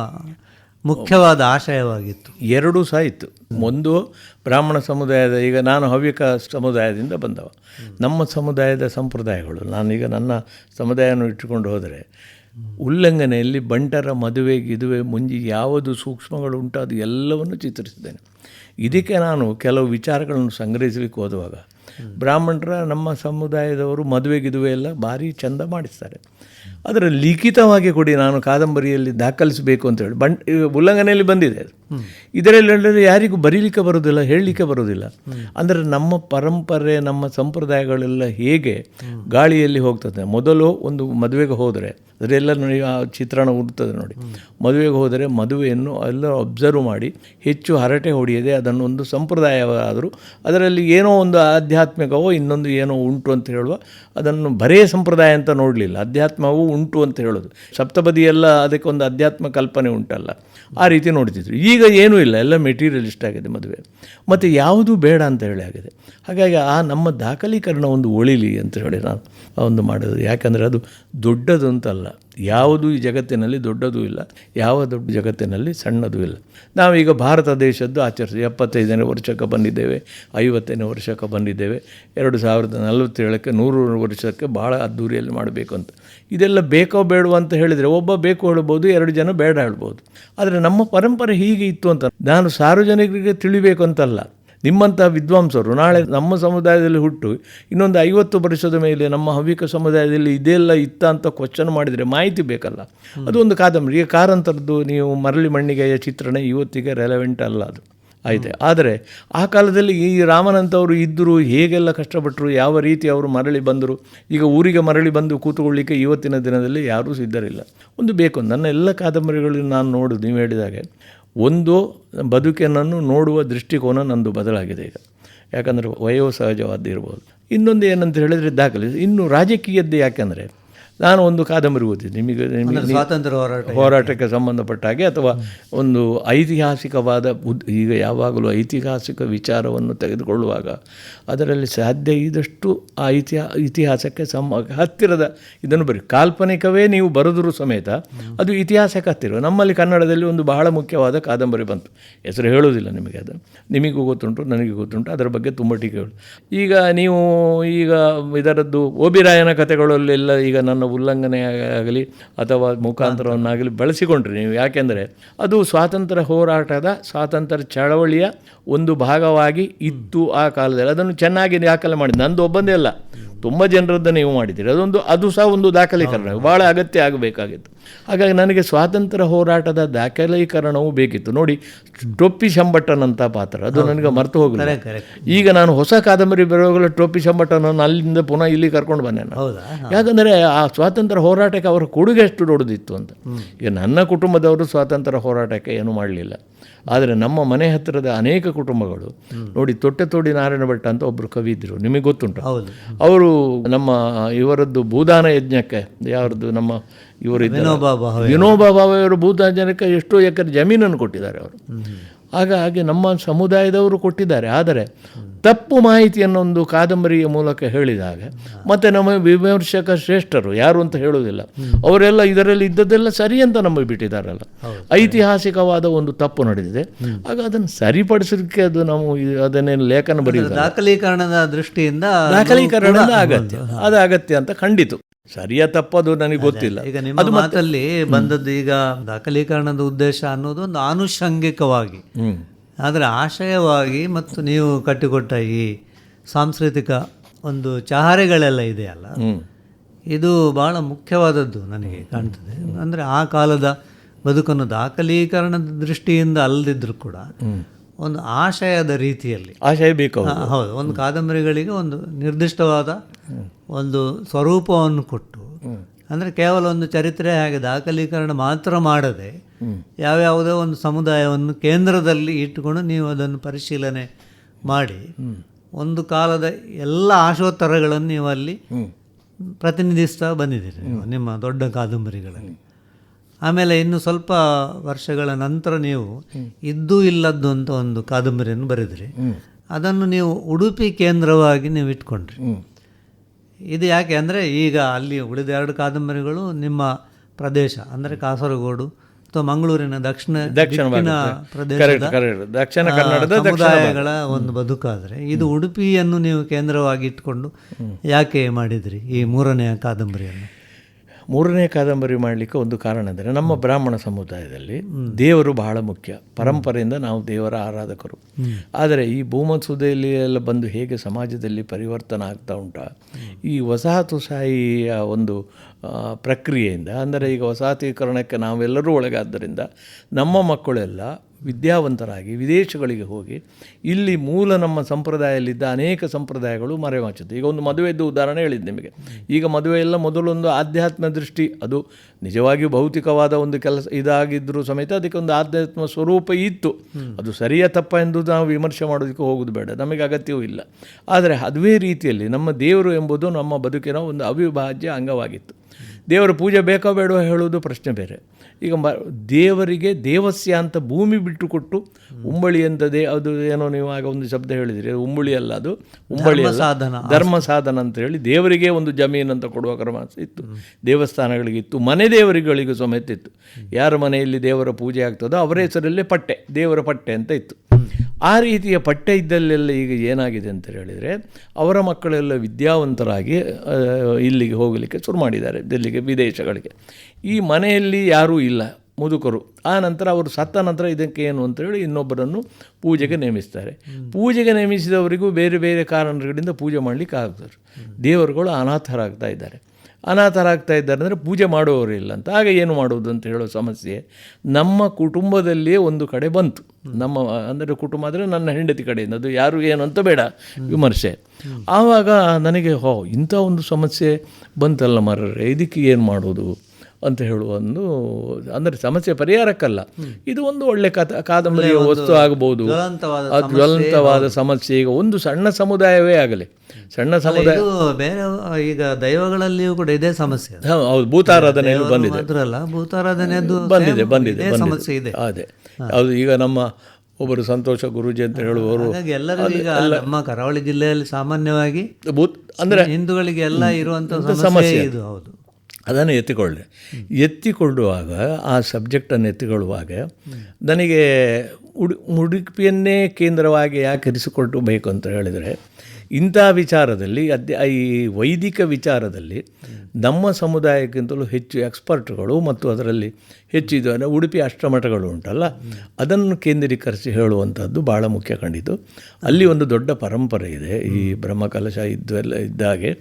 ಮುಖ್ಯವಾದ ಆಶಯವಾಗಿತ್ತು? ಎರಡೂ ಸಹ ಇತ್ತು. ಒಂದು ಬ್ರಾಹ್ಮಣ ಸಮುದಾಯದ ಈಗ ನಾನು ಹವ್ಯಕ ಸಮುದಾಯದಿಂದ ಬಂದವ. ನಮ್ಮ ಸಮುದಾಯದ ಸಂಪ್ರದಾಯಗಳು ನಾನೀಗ ನನ್ನ ಸಮುದಾಯವನ್ನು ಇಟ್ಟುಕೊಂಡು ಹೋದರೆ ಉಲ್ಲಂಘನೆಯಲ್ಲಿ ಬಂಟರ ಮದುವೆ, ಗಿದುವೆ, ಮುಂಜಿ ಯಾವುದು ಸೂಕ್ಷ್ಮಗಳು ಉಂಟು ಅದು ಎಲ್ಲವನ್ನು ಚಿತ್ರಿಸಿದ್ದೇನೆ. ಇದಕ್ಕೆ ನಾನು ಕೆಲವು ವಿಚಾರಗಳನ್ನು ಸಂಗ್ರಹಿಸಲಿಕ್ಕೆ ಹೋದುವಾಗ ಬ್ರಾಹ್ಮಣರ ನಮ್ಮ ಸಮುದಾಯದವರು ಮದುವೆ, ಗಿದುವೆ ಎಲ್ಲ ಭಾರಿ ಚಂದ ಮಾಡಿಸ್ತಾರೆ. ಅದರ ಲಿಖಿತವಾಗಿ ಕೊಡಿ ನಾನು ಕಾದಂಬರಿಯಲ್ಲಿ ದಾಖಲಿಸಬೇಕು ಅಂತ ಹೇಳಿ. ಬಂಡ್ ಉಲ್ಲಂಘನೆಯಲ್ಲಿ ಬಂದಿದೆ ಇದರಲ್ಲಿ ಹೇಳಿದ್ರೆ ಯಾರಿಗೂ ಬರೀಲಿಕ್ಕೆ ಬರೋದಿಲ್ಲ ಹೇಳಲಿಕ್ಕೆ ಬರೋದಿಲ್ಲ ಅಂದರೆ ನಮ್ಮ ಪರಂಪರೆ ನಮ್ಮ ಸಂಪ್ರದಾಯಗಳೆಲ್ಲ ಹೇಗೆ ಗಾಳಿಯಲ್ಲಿ ಹೋಗ್ತದೆ. ಮೊದಲು ಒಂದು ಮದುವೆಗೆ ಹೋದರೆ ಅದರೆಲ್ಲ ನೋಡಿ ಆ ಚಿತ್ರಣ ಉಡ್ತದೆ ನೋಡಿ. ಮದುವೆಗೆ ಹೋದರೆ ಮದುವೆಯನ್ನು ಎಲ್ಲ ಅಬ್ಸರ್ವ್ ಮಾಡಿ ಹೆಚ್ಚು ಹರಟೆ ಹೊಡೆಯದೆ ಅದನ್ನು ಒಂದು ಸಂಪ್ರದಾಯವಾದರೂ ಅದರಲ್ಲಿ ಏನೋ ಒಂದು ಆಧ್ಯಾತ್ಮಿಕವೋ ಇನ್ನೊಂದು ಏನೋ ಉಂಟು ಅಂತ ಹೇಳುವ ಅದನ್ನು ಬರೇ ಸಂಪ್ರದಾಯ ಅಂತ ನೋಡಲಿಲ್ಲ. ಅಧ್ಯಾತ್ಮವೂ ಉಂಟು ಅಂತ ಹೇಳೋದು. ಸಪ್ತಪದಿಯೆಲ್ಲ ಅದಕ್ಕೊಂದು ಅಧ್ಯಾತ್ಮ ಕಲ್ಪನೆ ಉಂಟಲ್ಲ. ಆ ರೀತಿ ನೋಡ್ತಿದ್ರು. ಈಗ ಏನೂ ಇಲ್ಲ. ಎಲ್ಲ ಮೆಟೀರಿಯಲಿಸ್ಟ್ ಆಗಿದೆ ಮದುವೆ. ಮತ್ತು ಯಾವುದೂ ಬೇಡ ಅಂತ ಹೇಳಿ ಆಗಿದೆ. ಹಾಗಾಗಿ ಆ ನಮ್ಮ ದಾಖಲೀಕರಣ ಒಂದು ಒಳಿಲಿ ಅಂತ ಹೇಳಿ ನಾನು ಒಂದು ಮಾಡೋದು ಯಾಕಂದರೆ ಅದು ದೊಡ್ಡದು ಅಂತಲ್ಲ. ಯಾವುದು ಈ ಜಗತ್ತಿನಲ್ಲಿ ದೊಡ್ಡದು ಇಲ್ಲ, ಯಾವ ದೊಡ್ಡ ಜಗತ್ತಿನಲ್ಲಿ ಸಣ್ಣದು ಇಲ್ಲ. ನಾವೀಗ ಭಾರತ ದೇಶದ್ದು ಆಚರಿಸಿ, ಎಪ್ಪತ್ತೈದನೇ ವರ್ಷಕ್ಕೆ ಬಂದಿದ್ದೇವೆ, ಐವತ್ತನೇ ವರ್ಷಕ್ಕೆ ಬಂದಿದ್ದೇವೆ, ಎರಡು ಸಾವಿರದ ನಲವತ್ತೇಳಕ್ಕೆ ನೂರು ವರ್ಷಕ್ಕೆ ಭಾಳ ಅದ್ದೂರಿಯಲ್ಲಿ ಮಾಡಬೇಕು ಅಂತ. ಇದೆಲ್ಲ ಬೇಕೋ ಬೇಡವೋ ಅಂತ ಹೇಳಿದರೆ ಒಬ್ಬ ಬೇಕು ಹೇಳ್ಬೋದು, ಎರಡು ಜನ ಬೇಡ ಹೇಳ್ಬೋದು. ಆದರೆ ನಮ್ಮ ಪರಂಪರೆ ಹೀಗೆ ಇತ್ತು ಅಂತ. ನಾನು ಸಾರ್ವಜನಿಕರಿಗೆ ತಿಳಿಬೇಕು ಅಂತಲ್ಲ ನಿಮ್ಮಂಥ ವಿದ್ವಾಂಸರು ನಾಳೆ ನಮ್ಮ ಸಮುದಾಯದಲ್ಲಿ ಹುಟ್ಟು ಇನ್ನೊಂದು ಐವತ್ತು ವರ್ಷದ ಮೇಲೆ ನಮ್ಮ ಹವ್ಯಕ ಸಮುದಾಯದಲ್ಲಿ ಇದೆಲ್ಲ ಇತ್ತ ಅಂತ ಕ್ವಶನ್ ಮಾಡಿದರೆ ಮಾಹಿತಿ ಬೇಕಲ್ಲ. ಅದು ಒಂದು ಕಾದಂಬರಿ. ಈಗ ಕಾರಂತರದ್ದು ನೀವು ಮರಳಿ ಮಣ್ಣಿಗೆಯ ಚಿತ್ರಣ ಇವತ್ತಿಗೆ ರೆಲೆವೆಂಟ್ ಅಲ್ಲ ಅದು. ಆಯಿತು? ಆದರೆ ಆ ಕಾಲದಲ್ಲಿ ಈ ರಾಮನಂತವರು ಇದ್ದರು ಹೇಗೆಲ್ಲ ಕಷ್ಟಪಟ್ಟರು ಯಾವ ರೀತಿ ಅವರು ಮರಳಿ ಬಂದರು? ಈಗ ಊರಿಗೆ ಮರಳಿ ಬಂದು ಕೂತುಕೊಳ್ಳಿಕ್ಕೆ ಇವತ್ತಿನ ದಿನದಲ್ಲಿ ಯಾರೂ ಸಿದ್ಧರಿಲ್ಲ. ಒಂದು ಬೇಕು ನನ್ನ ಎಲ್ಲ ಕಾದಂಬರಿಗಳನ್ನು ನಾನು ನೋಡು ನೀವು ಹೇಳಿದಾಗೆ. ಒಂದು ಬದುಕಿನನ್ನು ನೋಡುವ ದೃಷ್ಟಿಕೋನ ನಂದು ಬದಲಾಗಿದೆ ಈಗ. ಯಾಕಂದರೆ ವಯೋ ಇರ್ಬೋದು. ಇನ್ನೊಂದು ಏನಂತ ಹೇಳಿದರೆ ದಾಖಲೆ. ಇನ್ನು ರಾಜಕೀಯದ್ದು ಯಾಕೆಂದರೆ ನಾನು ಒಂದು ಕಾದಂಬರಿ ಓದಿದ್ದೆ. ನಿಮಗೆ ನಿಮಗೆ ಸ್ವಾತಂತ್ರ್ಯ ಹೋರಾಟ ಹೋರಾಟಕ್ಕೆ ಸಂಬಂಧಪಟ್ಟ ಹಾಗೆ ಅಥವಾ ಒಂದು ಐತಿಹಾಸಿಕವಾದ ಈಗ ಯಾವಾಗಲೂ ಐತಿಹಾಸಿಕ ವಿಚಾರವನ್ನು ತೆಗೆದುಕೊಳ್ಳುವಾಗ ಅದರಲ್ಲಿ ಸಾಧ್ಯ ಇದ್ದಷ್ಟು ಆ ಇತಿಹಾ ಇತಿಹಾಸಕ್ಕೆ ಸಮ ಹತ್ತಿರದ ಇದನ್ನು ಬರೀ ಕಾಲ್ಪನಿಕವೇ ನೀವು ಬರೆದರೂ ಸಮೇತ ಅದು ಇತಿಹಾಸಕ್ಕೆ ಹತ್ತಿರ ನಮ್ಮಲ್ಲಿ ಕನ್ನಡದಲ್ಲಿ ಒಂದು ಬಹಳ ಮುಖ್ಯವಾದ ಕಾದಂಬರಿ ಬಂತು. ಹೆಸರು ಹೇಳೋದಿಲ್ಲ ನಿಮಗೆ ಅದು. ನಿಮಗೂ ಗೊತ್ತುಂಟು ನನಗೆ ಗೊತ್ತುಂಟು. ಅದರ ಬಗ್ಗೆ ತುಂಬ ಟೀಕೆಗಳು ಈಗ ನೀವು ಈಗ ಇದರದ್ದು ಓಬಿರಾಯನ ಕಥೆಗಳಲ್ಲೆಲ್ಲ ಈಗ ನನ್ನ ಉಲ್ಲಂಘನೆ ಆಗಲಿ ಅಥವಾ ಮುಖಾಂತರವನ್ನಾಗಲಿ ಬಳಸಿಕೊಂಡ್ರಿ ನೀವು. ಯಾಕೆಂದರೆ ಅದು ಸ್ವಾತಂತ್ರ್ಯ ಹೋರಾಟದ ಸ್ವಾತಂತ್ರ್ಯ ಚಳವಳಿಯ ಒಂದು ಭಾಗವಾಗಿ ಇತ್ತು ಆ ಕಾಲದಲ್ಲಿ. ಅದನ್ನು ಚೆನ್ನಾಗಿ ದಾಖಲೆ ಮಾಡಿ. ನಂದು ಒಬ್ಬಂದೇ ಅಲ್ಲ. ತುಂಬ ಜನರದ್ದು ನೀವು ಮಾಡಿದ್ದೀರಿ. ಅದೊಂದು ಅದು ಸಹ ಒಂದು ದಾಖಲೀಕರಣ. ಭಾಳ ಅಗತ್ಯ ಆಗಬೇಕಾಗಿತ್ತು. ಹಾಗಾಗಿ ನನಗೆ ಸ್ವಾತಂತ್ರ್ಯ ಹೋರಾಟದ ದಾಖಲೀಕರಣವೂ ಬೇಕಿತ್ತು. ನೋಡಿ ಟೊಪ್ಪಿ ಶಂಬಟ್ಟನಂಥ ಪಾತ್ರ ಅದು ನನಗೆ ಮರೆತು ಹೋಗಲಿಲ್ಲ. Correct. ಈಗ ನಾನು ಹೊಸ ಕಾದಂಬರಿ ಬರುವಾಗಲೂ ಟೊಪ್ಪಿ ಶಂಬಟ್ಟನನ್ನು ಅಲ್ಲಿಂದ ಪುನಃ ಇಲ್ಲಿ ಕರ್ಕೊಂಡು ಬಂದೆ ನಾನು. ಹೌದಾ? ಯಾಕಂದರೆ ಆ ಸ್ವಾತಂತ್ರ್ಯ ಹೋರಾಟಕ್ಕೆ ಅವರ ಕೊಡುಗೆ ಎಷ್ಟು ದೊಡ್ಡದಿತ್ತು ಅಂತ. ಈಗ ನನ್ನ ಕುಟುಂಬದವರು ಸ್ವಾತಂತ್ರ್ಯ ಹೋರಾಟಕ್ಕೆ ಏನೂ ಮಾಡಲಿಲ್ಲ. ಆದರೆ ನಮ್ಮ ಮನೆ ಹತ್ತಿರದ ಅನೇಕ ಕುಟುಂಬಗಳು ನೋಡಿ ತೊಟ್ಟೆ ತೋಡಿ ನಾರಾಯಣ ಭಟ್ಟ ಅಂತ ಒಬ್ಬರು ಕವಿ ಇದ್ದರು ನಿಮಗೆ ಗೊತ್ತುಂಟು. ಅವರು ನಮ್ಮ ಇವರದ್ದು ಭೂದಾನ ಯಜ್ಞಕ್ಕೆ ಯಾರದ್ದು ನಮ್ಮ ಇವರು. ವಿನೋಬಾ ಬಾಬ ಇವರು ಭಾವೆಯವರು ಭೂದಾನ ಜನಕ್ಕೆ ಎಷ್ಟೋ ಎಕರೆ ಜಮೀನನ್ನು ಕೊಟ್ಟಿದ್ದಾರೆ ಅವರು. ಹಾಗಾಗಿ ನಮ್ಮ ಸಮುದಾಯದವರು ಕೊಟ್ಟಿದ್ದಾರೆ. ಆದರೆ ತಪ್ಪು ಮಾಹಿತಿಯನ್ನು ಒಂದು ಕಾದಂಬರಿಯ ಮೂಲಕ ಹೇಳಿದಾಗ ಮತ್ತು ನಮ್ಮ ವಿಮರ್ಶಕ ಶ್ರೇಷ್ಠರು ಯಾರು ಅಂತ ಹೇಳೋದಿಲ್ಲ ಅವರೆಲ್ಲ ಇದರಲ್ಲಿ ಇದ್ದದ್ದೆಲ್ಲ ಸರಿ ಅಂತ ನಮಗೆ ಬಿಟ್ಟಿದ್ದಾರಲ್ಲ. ಐತಿಹಾಸಿಕವಾದ ಒಂದು ತಪ್ಪು ನಡೆದಿದೆ. ಆಗ ಅದನ್ನು ಸರಿಪಡಿಸಲಿಕ್ಕೆ ಅದು ನಾವು ಅದನ್ನೇ ಅದನ್ನೇನು ಲೇಖನ ಬರೆಯುವುದು ದಾಖಲೀಕರಣದ ದೃಷ್ಟಿಯಿಂದ ದಾಖಲೀಕರಣದ ಅಗತ್ಯ. ಅದು ಅಗತ್ಯ ಅಂತ ಖಂಡಿತು. ಸರಿಯ ತಪ್ಪದು ನನಗೆ ಗೊತ್ತಿಲ್ಲ. ಈಗ ನಿಮ್ಮ ಮಾತಲ್ಲಿ ಬಂದದ್ದು ಈಗ ದಾಖಲೀಕರಣದ ಉದ್ದೇಶ ಅನ್ನೋದು ಒಂದು ಆನುಷಂಗಿಕವಾಗಿ ಆದರೆ ಆಶಯವಾಗಿ ಮತ್ತು ನೀವು ಕಟ್ಟಿಕೊಟ್ಟ ಈ ಸಾಂಸ್ಕೃತಿಕ ಒಂದು ಚಹರೆಗಳೆಲ್ಲ ಇದೆಯಲ್ಲ ಇದು ಬಹಳ ಮುಖ್ಯವಾದದ್ದು ನನಗೆ ಕಾಣ್ತದೆ. ಅಂದರೆ ಆ ಕಾಲದ ಬದುಕನ್ನು ದಾಖಲೀಕರಣದ ದೃಷ್ಟಿಯಿಂದ ಅಲ್ಲದಿದ್ದರೂ ಕೂಡ ಒಂದು ಆಶಯದ ರೀತಿಯಲ್ಲಿ. ಆಶಯ ಬೇಕು ಹೌದು. ಒಂದು ಕಾದಂಬರಿಗಳಿಗೆ ಒಂದು ನಿರ್ದಿಷ್ಟವಾದ ಒಂದು ಸ್ವರೂಪವನ್ನು ಕೊಟ್ಟು ಅಂದರೆ ಕೇವಲ ಒಂದು ಚರಿತ್ರೆ ಹಾಗೆ ದಾಖಲೀಕರಣ ಮಾತ್ರ ಮಾಡದೆ ಯಾವ್ಯಾವುದೋ ಒಂದು ಸಮುದಾಯವನ್ನು ಕೇಂದ್ರದಲ್ಲಿ ಇಟ್ಟುಕೊಂಡು ನೀವು ಅದನ್ನು ಪರಿಶೀಲನೆ ಮಾಡಿ ಒಂದು ಕಾಲದ ಎಲ್ಲ ಆಶೋತ್ತರಗಳನ್ನು ನೀವು ಅಲ್ಲಿ ಪ್ರತಿನಿಧಿಸ್ತಾ ಬಂದಿದ್ದೀರಿ ನಿಮ್ಮ ದೊಡ್ಡ ಕಾದಂಬರಿಗಳಲ್ಲಿ. ಆಮೇಲೆ ಇನ್ನು ಸ್ವಲ್ಪ ವರ್ಷಗಳ ನಂತರ ನೀವು ಇದ್ದು ಇಲ್ಲದ್ದು ಅಂತ ಒಂದು ಕಾದಂಬರಿಯನ್ನು ಬರೆದ್ರಿ. ಅದನ್ನು ನೀವು ಉಡುಪಿ ಕೇಂದ್ರವಾಗಿ ನೀವು ಇಟ್ಕೊಂಡ್ರಿ. ಇದು ಯಾಕೆ ಅಂದರೆ ಈಗ ಅಲ್ಲಿ ಉಳಿದ ಎರಡು ಕಾದಂಬರಿಗಳು ನಿಮ್ಮ ಪ್ರದೇಶ ಅಂದರೆ ಕಾಸರಗೋಡು ಅಥವಾ ಮಂಗಳೂರಿನ ದಕ್ಷಿಣ ದಕ್ಷಿಣ ಪ್ರದೇಶದ. ಸಮುದಾಯಗಳ ಒಂದು ಬದುಕಾದರೆ ಇದು ಉಡುಪಿಯನ್ನು ನೀವು ಕೇಂದ್ರವಾಗಿ ಇಟ್ಕೊಂಡು ಯಾಕೆ ಮಾಡಿದ್ರಿ ಈ ಮೂರನೆಯ ಕಾದಂಬರಿಯನ್ನು? ಮೂರನೇ ಕಾದಂಬರಿ ಮಾಡಲಿಕ್ಕೆ ಒಂದು ಕಾರಣ ಅಂದರೆ ನಮ್ಮ ಬ್ರಾಹ್ಮಣ ಸಮುದಾಯದಲ್ಲಿ ದೇವರು ಬಹಳ ಮುಖ್ಯ. ಪರಂಪರೆಯಿಂದ ನಾವು ದೇವರ ಆರಾಧಕರು. ಆದರೆ ಈ ಭೂಮತ್ಸುದೆಯಲ್ಲಿ ಎಲ್ಲ ಬಂದು ಹೇಗೆ ಸಮಾಜದಲ್ಲಿ ಪರಿವರ್ತನೆ ಆಗ್ತಾ ಉಂಟ? ಈ ವಸಾಹತುಶಾಹಿಯ ಒಂದು ಪ್ರಕ್ರಿಯೆಯಿಂದ ಅಂದರೆ ಈಗ ವಸಾಹತೀಕರಣಕ್ಕೆ ನಾವೆಲ್ಲರೂ ಒಳಗಾದ್ದರಿಂದ ನಮ್ಮ ಮಕ್ಕಳೆಲ್ಲ ವಿದ್ಯಾವಂತರಾಗಿ ವಿದೇಶಗಳಿಗೆ ಹೋಗಿ ಇಲ್ಲಿ ಮೂಲ ನಮ್ಮ ಸಂಪ್ರದಾಯದಲ್ಲಿದ್ದ ಅನೇಕ ಸಂಪ್ರದಾಯಗಳು ಮರೆಮಾಚಿತ್ತು. ಈಗ ಒಂದು ಮದುವೆದ್ದು ಉದಾಹರಣೆ ಹೇಳಿದ್ದು ನಿಮಗೆ. ಈಗ ಮದುವೆ ಎಲ್ಲ ಮೊದಲೊಂದು ಆಧ್ಯಾತ್ಮ ದೃಷ್ಟಿ, ಅದು ನಿಜವಾಗಿ ಭೌತಿಕವಾದ ಒಂದು ಕೆಲಸ ಇದಾಗಿದ್ದರೂ ಸಮೇತ ಅದಕ್ಕೆ ಒಂದು ಆಧ್ಯಾತ್ಮ ಸ್ವರೂಪ ಇತ್ತು. ಅದು ಸರಿಯ ತಪ್ಪ ಎಂದು ನಾವು ವಿಮರ್ಶೆ ಮಾಡೋದಕ್ಕೆ ಹೋಗೋದು ಬೇಡ, ನಮಗೆ ಅಗತ್ಯವೂ ಇಲ್ಲ. ಆದರೆ ಅದುವೇ ರೀತಿಯಲ್ಲಿ ನಮ್ಮ ದೇವರು ಎಂಬುದು ನಮ್ಮ ಬದುಕಿನ ಒಂದು ಅವಿಭಾಜ್ಯ ಅಂಗವಾಗಿತ್ತು. ದೇವರ ಪೂಜೆ ಬೇಕೋ ಬೇಡವೋ ಹೇಳುವುದು ಪ್ರಶ್ನೆ ಬೇರೆ. ಈಗ ಮ ದೇವರಿಗೆ ದೇವಸ್ಯ ಅಂತ ಭೂಮಿ ಬಿಟ್ಟು ಕೊಟ್ಟು ಉಂಬಳಿ ಅಂತ ದೇ ಅದು ಏನೋ ನೀವು ಆಗ ಒಂದು ಶಬ್ದ ಹೇಳಿದಿರಿ ಉಂಬಳಿ ಅಲ್ಲ ಅದು ಉಂಬಳಿ ಸಾಧನ ಧರ್ಮ ಸಾಧನ ಅಂತ ಹೇಳಿ ದೇವರಿಗೆ ಒಂದು ಜಮೀನು ಅಂತ ಕೊಡುವ ಕ್ರಮ ಇತ್ತು. ದೇವಸ್ಥಾನಗಳಿಗಿತ್ತು ಮನೆ ದೇವರುಗಳಿಗೂ ಸಮೇತ ಇತ್ತು. ಯಾರ ಮನೆಯಲ್ಲಿ ದೇವರ ಪೂಜೆ ಆಗ್ತದೋ ಅವರ ಹೆಸರಲ್ಲೇ ಪಟ್ಟೆ ದೇವರ ಪಟ್ಟೆ ಅಂತ ಇತ್ತು. ಆ ರೀತಿಯ ಪಠ್ಯ ಇದ್ದಲ್ಲೆಲ್ಲ ಈಗ ಏನಾಗಿದೆ ಅಂತ ಹೇಳಿದರೆ ಅವರ ಮಕ್ಕಳೆಲ್ಲ ವಿದ್ಯಾವಂತರಾಗಿ ಇಲ್ಲಿಗೆ ಹೋಗಲಿಕ್ಕೆ ಶುರು ಮಾಡಿದ್ದಾರೆ ದಿಲ್ಲಿಗೆ ವಿದೇಶಗಳಿಗೆ. ಈ ಮನೆಯಲ್ಲಿ ಯಾರೂ ಇಲ್ಲ ಮುದುಕರು. ಆ ನಂತರ ಅವರು ಸತ್ತ ನಂತರ ಇದಕ್ಕೆ ಏನು ಅಂತೇಳಿ ಇನ್ನೊಬ್ಬರನ್ನು ಪೂಜೆಗೆ ನೇಮಿಸ್ತಾರೆ. ಪೂಜೆಗೆ ನೇಮಿಸಿದವರಿಗೂ ಬೇರೆ ಬೇರೆ ಕಾರಣಗಳಿಂದ ಪೂಜೆ ಮಾಡಲಿಕ್ಕೆ ಆಗ್ತಾರೆ ದೇವರುಗಳು ಅನಾಥರಾಗ್ತಾ ಇದ್ದಾರೆ. ಅನಾಥರಾಗ್ತಾ ಇದ್ದಾರೆ ಅಂದರೆ ಪೂಜೆ ಮಾಡುವವರು ಇಲ್ಲ ಅಂತ. ಆಗ ಏನು ಮಾಡುವುದು ಅಂತ ಹೇಳೋ ಸಮಸ್ಯೆ. ನಮ್ಮ ಕುಟುಂಬದಲ್ಲಿಯೇ ಒಂದು ಕಡೆ ಬಂತು. ನಮ್ಮ, ಅಂದರೆ ಕುಟುಂಬ ಅಂದರೆ ನನ್ನ ಹೆಂಡತಿ ಕಡೆಯಿಂದ. ಅದು ಯಾರು ಏನು ಅಂತ ಬೇಡ ವಿಮರ್ಶೆ. ಆವಾಗ ನನಗೆ ಹೋ ಇಂಥ ಒಂದು ಸಮಸ್ಯೆ ಬಂತಲ್ಲ ಮರ್ರೆ. ಇದಕ್ಕೆ ಏನು ಮಾಡೋದು ಅಂತ ಹೇಳುವ ಒಂದು ಅಂದರೆ ಸಮಸ್ಯೆ ಪರಿಹಾರಕ್ಕಲ್ಲ. ಇದು ಒಂದು ಒಳ್ಳೆ ಕಥ ಕಾದಂಬರಿಯ ವಸ್ತು ಆಗಬಹುದು ಜ್ವಲಂತವಾದ ಸಮಸ್ಯೆ ಈಗ ಒಂದು ಸಣ್ಣ ಸಮುದಾಯವೇ ಆಗಲಿ. ಸಣ್ಣ ಸಮುದಾಯ ಬೇರೆ ಈಗ ದೈವಗಳಲ್ಲಿಯೂ ಕೂಡ ಇದೇ ಸಮಸ್ಯೆ. ಹೌದು, ಭೂತಾರಾಧನೆ ಬಂದಿದೆ. ಭೂತಾರಾಧನೆ ಭೂತಾರಾಧನೆಯದ್ದು ಬಂದಿದೆ ಬಂದಿದೆ ಸಮಸ್ಯೆ ಇದೆ. ಅದೇ. ಹೌದು ಈಗ ನಮ್ಮ ಒಬ್ಬರು ಸಂತೋಷ ಗುರುಜಿ ಅಂತ ಹೇಳುವವರು ಎಲ್ಲರೂ ಈಗ ನಮ್ಮ ಕರಾವಳಿ ಜಿಲ್ಲೆಯಲ್ಲಿ ಸಾಮಾನ್ಯವಾಗಿ ಭೂತ್ ಅಂದರೆ ಹಿಂದೂಗಳಿಗೆ ಎಲ್ಲ ಇರುವಂತ ಸಮಸ್ಯೆ. ಇದು ಹೌದು. ಅದನ್ನು ಎತ್ತಿಕೊಳ್ಳೆ. ಎತ್ತಿಕೊಳ್ಳುವಾಗ, ಆ ಸಬ್ಜೆಕ್ಟನ್ನು ಎತ್ತಿಕೊಳ್ಳುವಾಗ ನನಗೆ ಉಡು, ಉಡುಪಿಯನ್ನೇ ಕೇಂದ್ರವಾಗಿ ಯಾಕೆ ಇರಿಸಿಕೊಂಡು ಬೇಕು ಅಂತ ಹೇಳಿದರೆ, ಇಂಥ ವಿಚಾರದಲ್ಲಿ, ಅದ್ಯ, ಈ ವೈದಿಕ ವಿಚಾರದಲ್ಲಿ ನಮ್ಮ ಸಮುದಾಯಕ್ಕಿಂತಲೂ ಹೆಚ್ಚು ಎಕ್ಸ್ಪರ್ಟ್ಗಳು ಮತ್ತು ಅದರಲ್ಲಿ ಹೆಚ್ಚು ಇದು ಅಂದರೆ ಉಡುಪಿ ಅಷ್ಟಮಠಗಳು ಉಂಟಲ್ಲ, ಅದನ್ನು ಕೇಂದ್ರೀಕರಿಸಿ ಹೇಳುವಂಥದ್ದು ಭಾಳ ಮುಖ್ಯ ಕಂಡಿತು ಅಲ್ಲಿ ಒಂದು ದೊಡ್ಡ ಪರಂಪರೆ ಇದೆ, ಈ ಬ್ರಹ್ಮಕಲಶ ಇದ್ದೆಲ್ಲ ಇದ್ದಾಗೆ,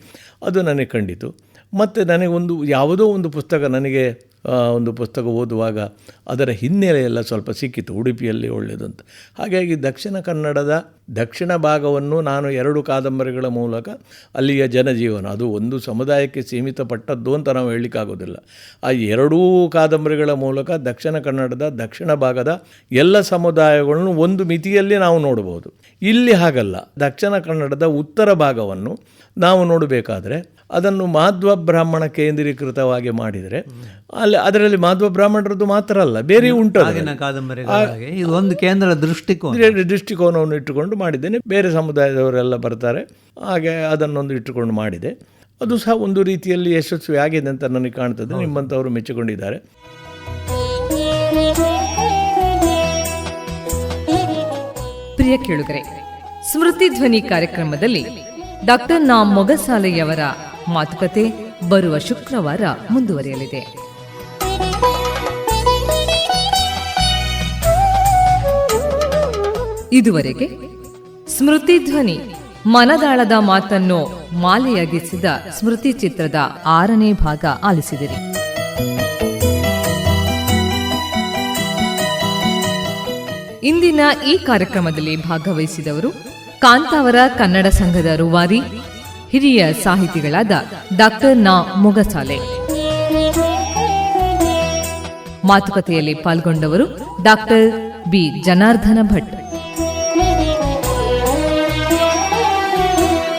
ಅದು ನನಗೆ ಕಂಡಿತು ಮತ್ತು ಒಂದು ಯಾವುದೋ ಒಂದು ಪುಸ್ತಕ ನನಗೆ ಒಂದು ಪುಸ್ತಕ ಓದುವಾಗ ಅದರ ಹಿನ್ನೆಲೆಯೆಲ್ಲ ಸ್ವಲ್ಪ ಸಿಕ್ಕಿತು, ಉಡುಪಿಯಲ್ಲಿ ಒಳ್ಳೆಯದಂತ. ಹಾಗಾಗಿ ದಕ್ಷಿಣ ಕನ್ನಡದ ದಕ್ಷಿಣ ಭಾಗವನ್ನು ನಾನು ಎರಡು ಕಾದಂಬರಿಗಳ ಮೂಲಕ ಅಲ್ಲಿಯ ಜನಜೀವನ, ಅದು ಒಂದು ಸಮುದಾಯಕ್ಕೆ ಸೀಮಿತಪಟ್ಟದ್ದು ಅಂತ ನಾವು ಹೇಳಲಿಕ್ಕಾಗೋದಿಲ್ಲ. ಆ ಎರಡೂ ಕಾದಂಬರಿಗಳ ಮೂಲಕ ದಕ್ಷಿಣ ಕನ್ನಡದ ದಕ್ಷಿಣ ಭಾಗದ ಎಲ್ಲ ಸಮುದಾಯಗಳನ್ನು ಒಂದು ಮಿತಿಯಲ್ಲಿ ನಾವು ನೋಡಬಹುದು. ಇಲ್ಲಿ ಹಾಗಲ್ಲ, ದಕ್ಷಿಣ ಕನ್ನಡದ ಉತ್ತರ ಭಾಗವನ್ನು ನಾವು ನೋಡಬೇಕಾದ್ರೆ ಅದನ್ನು ಮಾಧ್ವ ಬ್ರಾಹ್ಮಣ ಕೇಂದ್ರೀಕೃತವಾಗಿ ಮಾಡಿದರೆ ಅಲ್ಲಿ ಅದರಲ್ಲಿ ಮಾಧ್ವ ಬ್ರಾಹ್ಮಣರದ್ದು ಮಾತ್ರ ಅಲ್ಲ ಬೇರೆ ಉಂಟು ಇದು ಒಂದು ಕೇಂದ್ರ ದೃಷ್ಟಿಕೋನ. ದೃಷ್ಟಿಕೋನವನ್ನು ಇಟ್ಟುಕೊಂಡು ಮಾಡಿದ್ದೇನೆ. ಬೇರೆ ಸಮುದಾಯದವರೆಲ್ಲ ಬರ್ತಾರೆ. ಹಾಗೆ ಅದನ್ನೊಂದು ಇಟ್ಟುಕೊಂಡು ಮಾಡಿದೆ. ಅದು ಸಹ ಒಂದು ರೀತಿಯಲ್ಲಿ ಯಶಸ್ವಿ ಆಗಿದೆ ಅಂತ ನನಗೆ ಕಾಣ್ತದೆ. ನಿಮ್ಮಂಥವರು ಮೆಚ್ಚಿಕೊಂಡಿದ್ದಾರೆ. ಪ್ರಿಯ ಕೇಳುಗರೆ ಸ್ಮೃತಿ ಧ್ವನಿ ಕಾರ್ಯಕ್ರಮದಲ್ಲಿ ಡಾಕ್ಟರ್ ನಾ ಮೊಗಸಾಲೆಯವರ ಮಾತುಕತೆ ಬರುವ ಶುಕ್ರವಾರ ಮುಂದುವರಿಯಲಿದೆ. ಇದುವರೆಗೆ ಸ್ಮೃತಿ ಧ್ವನಿ ಮನದಾಳದ ಮಾತನ್ನು ಮಾಲೆಯಾಗಿಸಿದ ಸ್ಮೃತಿ ಚಿತ್ರದ ಆರನೇ ಭಾಗ ಆಲಿಸಿದಿರಿ. ಇಂದಿನ ಈ ಕಾರ್ಯಕ್ರಮದಲ್ಲಿ ಭಾಗವಹಿಸಿದವರು ಕಾಂತಾವರ ಕನ್ನಡ ಸಂಘದ ರೂವಾರಿ, ಹಿರಿಯ ಸಾಹಿತಿಗಳಾದ ಡಾಕ್ಟರ್ ನಾ ಮೊಗಸಾಲೆ. ಮಾತುಕತೆಯಲ್ಲಿ ಪಾಲ್ಗೊಂಡವರು ಡಾಕ್ಟರ್ ಬಿ. ಜನಾರ್ದನ ಭಟ್.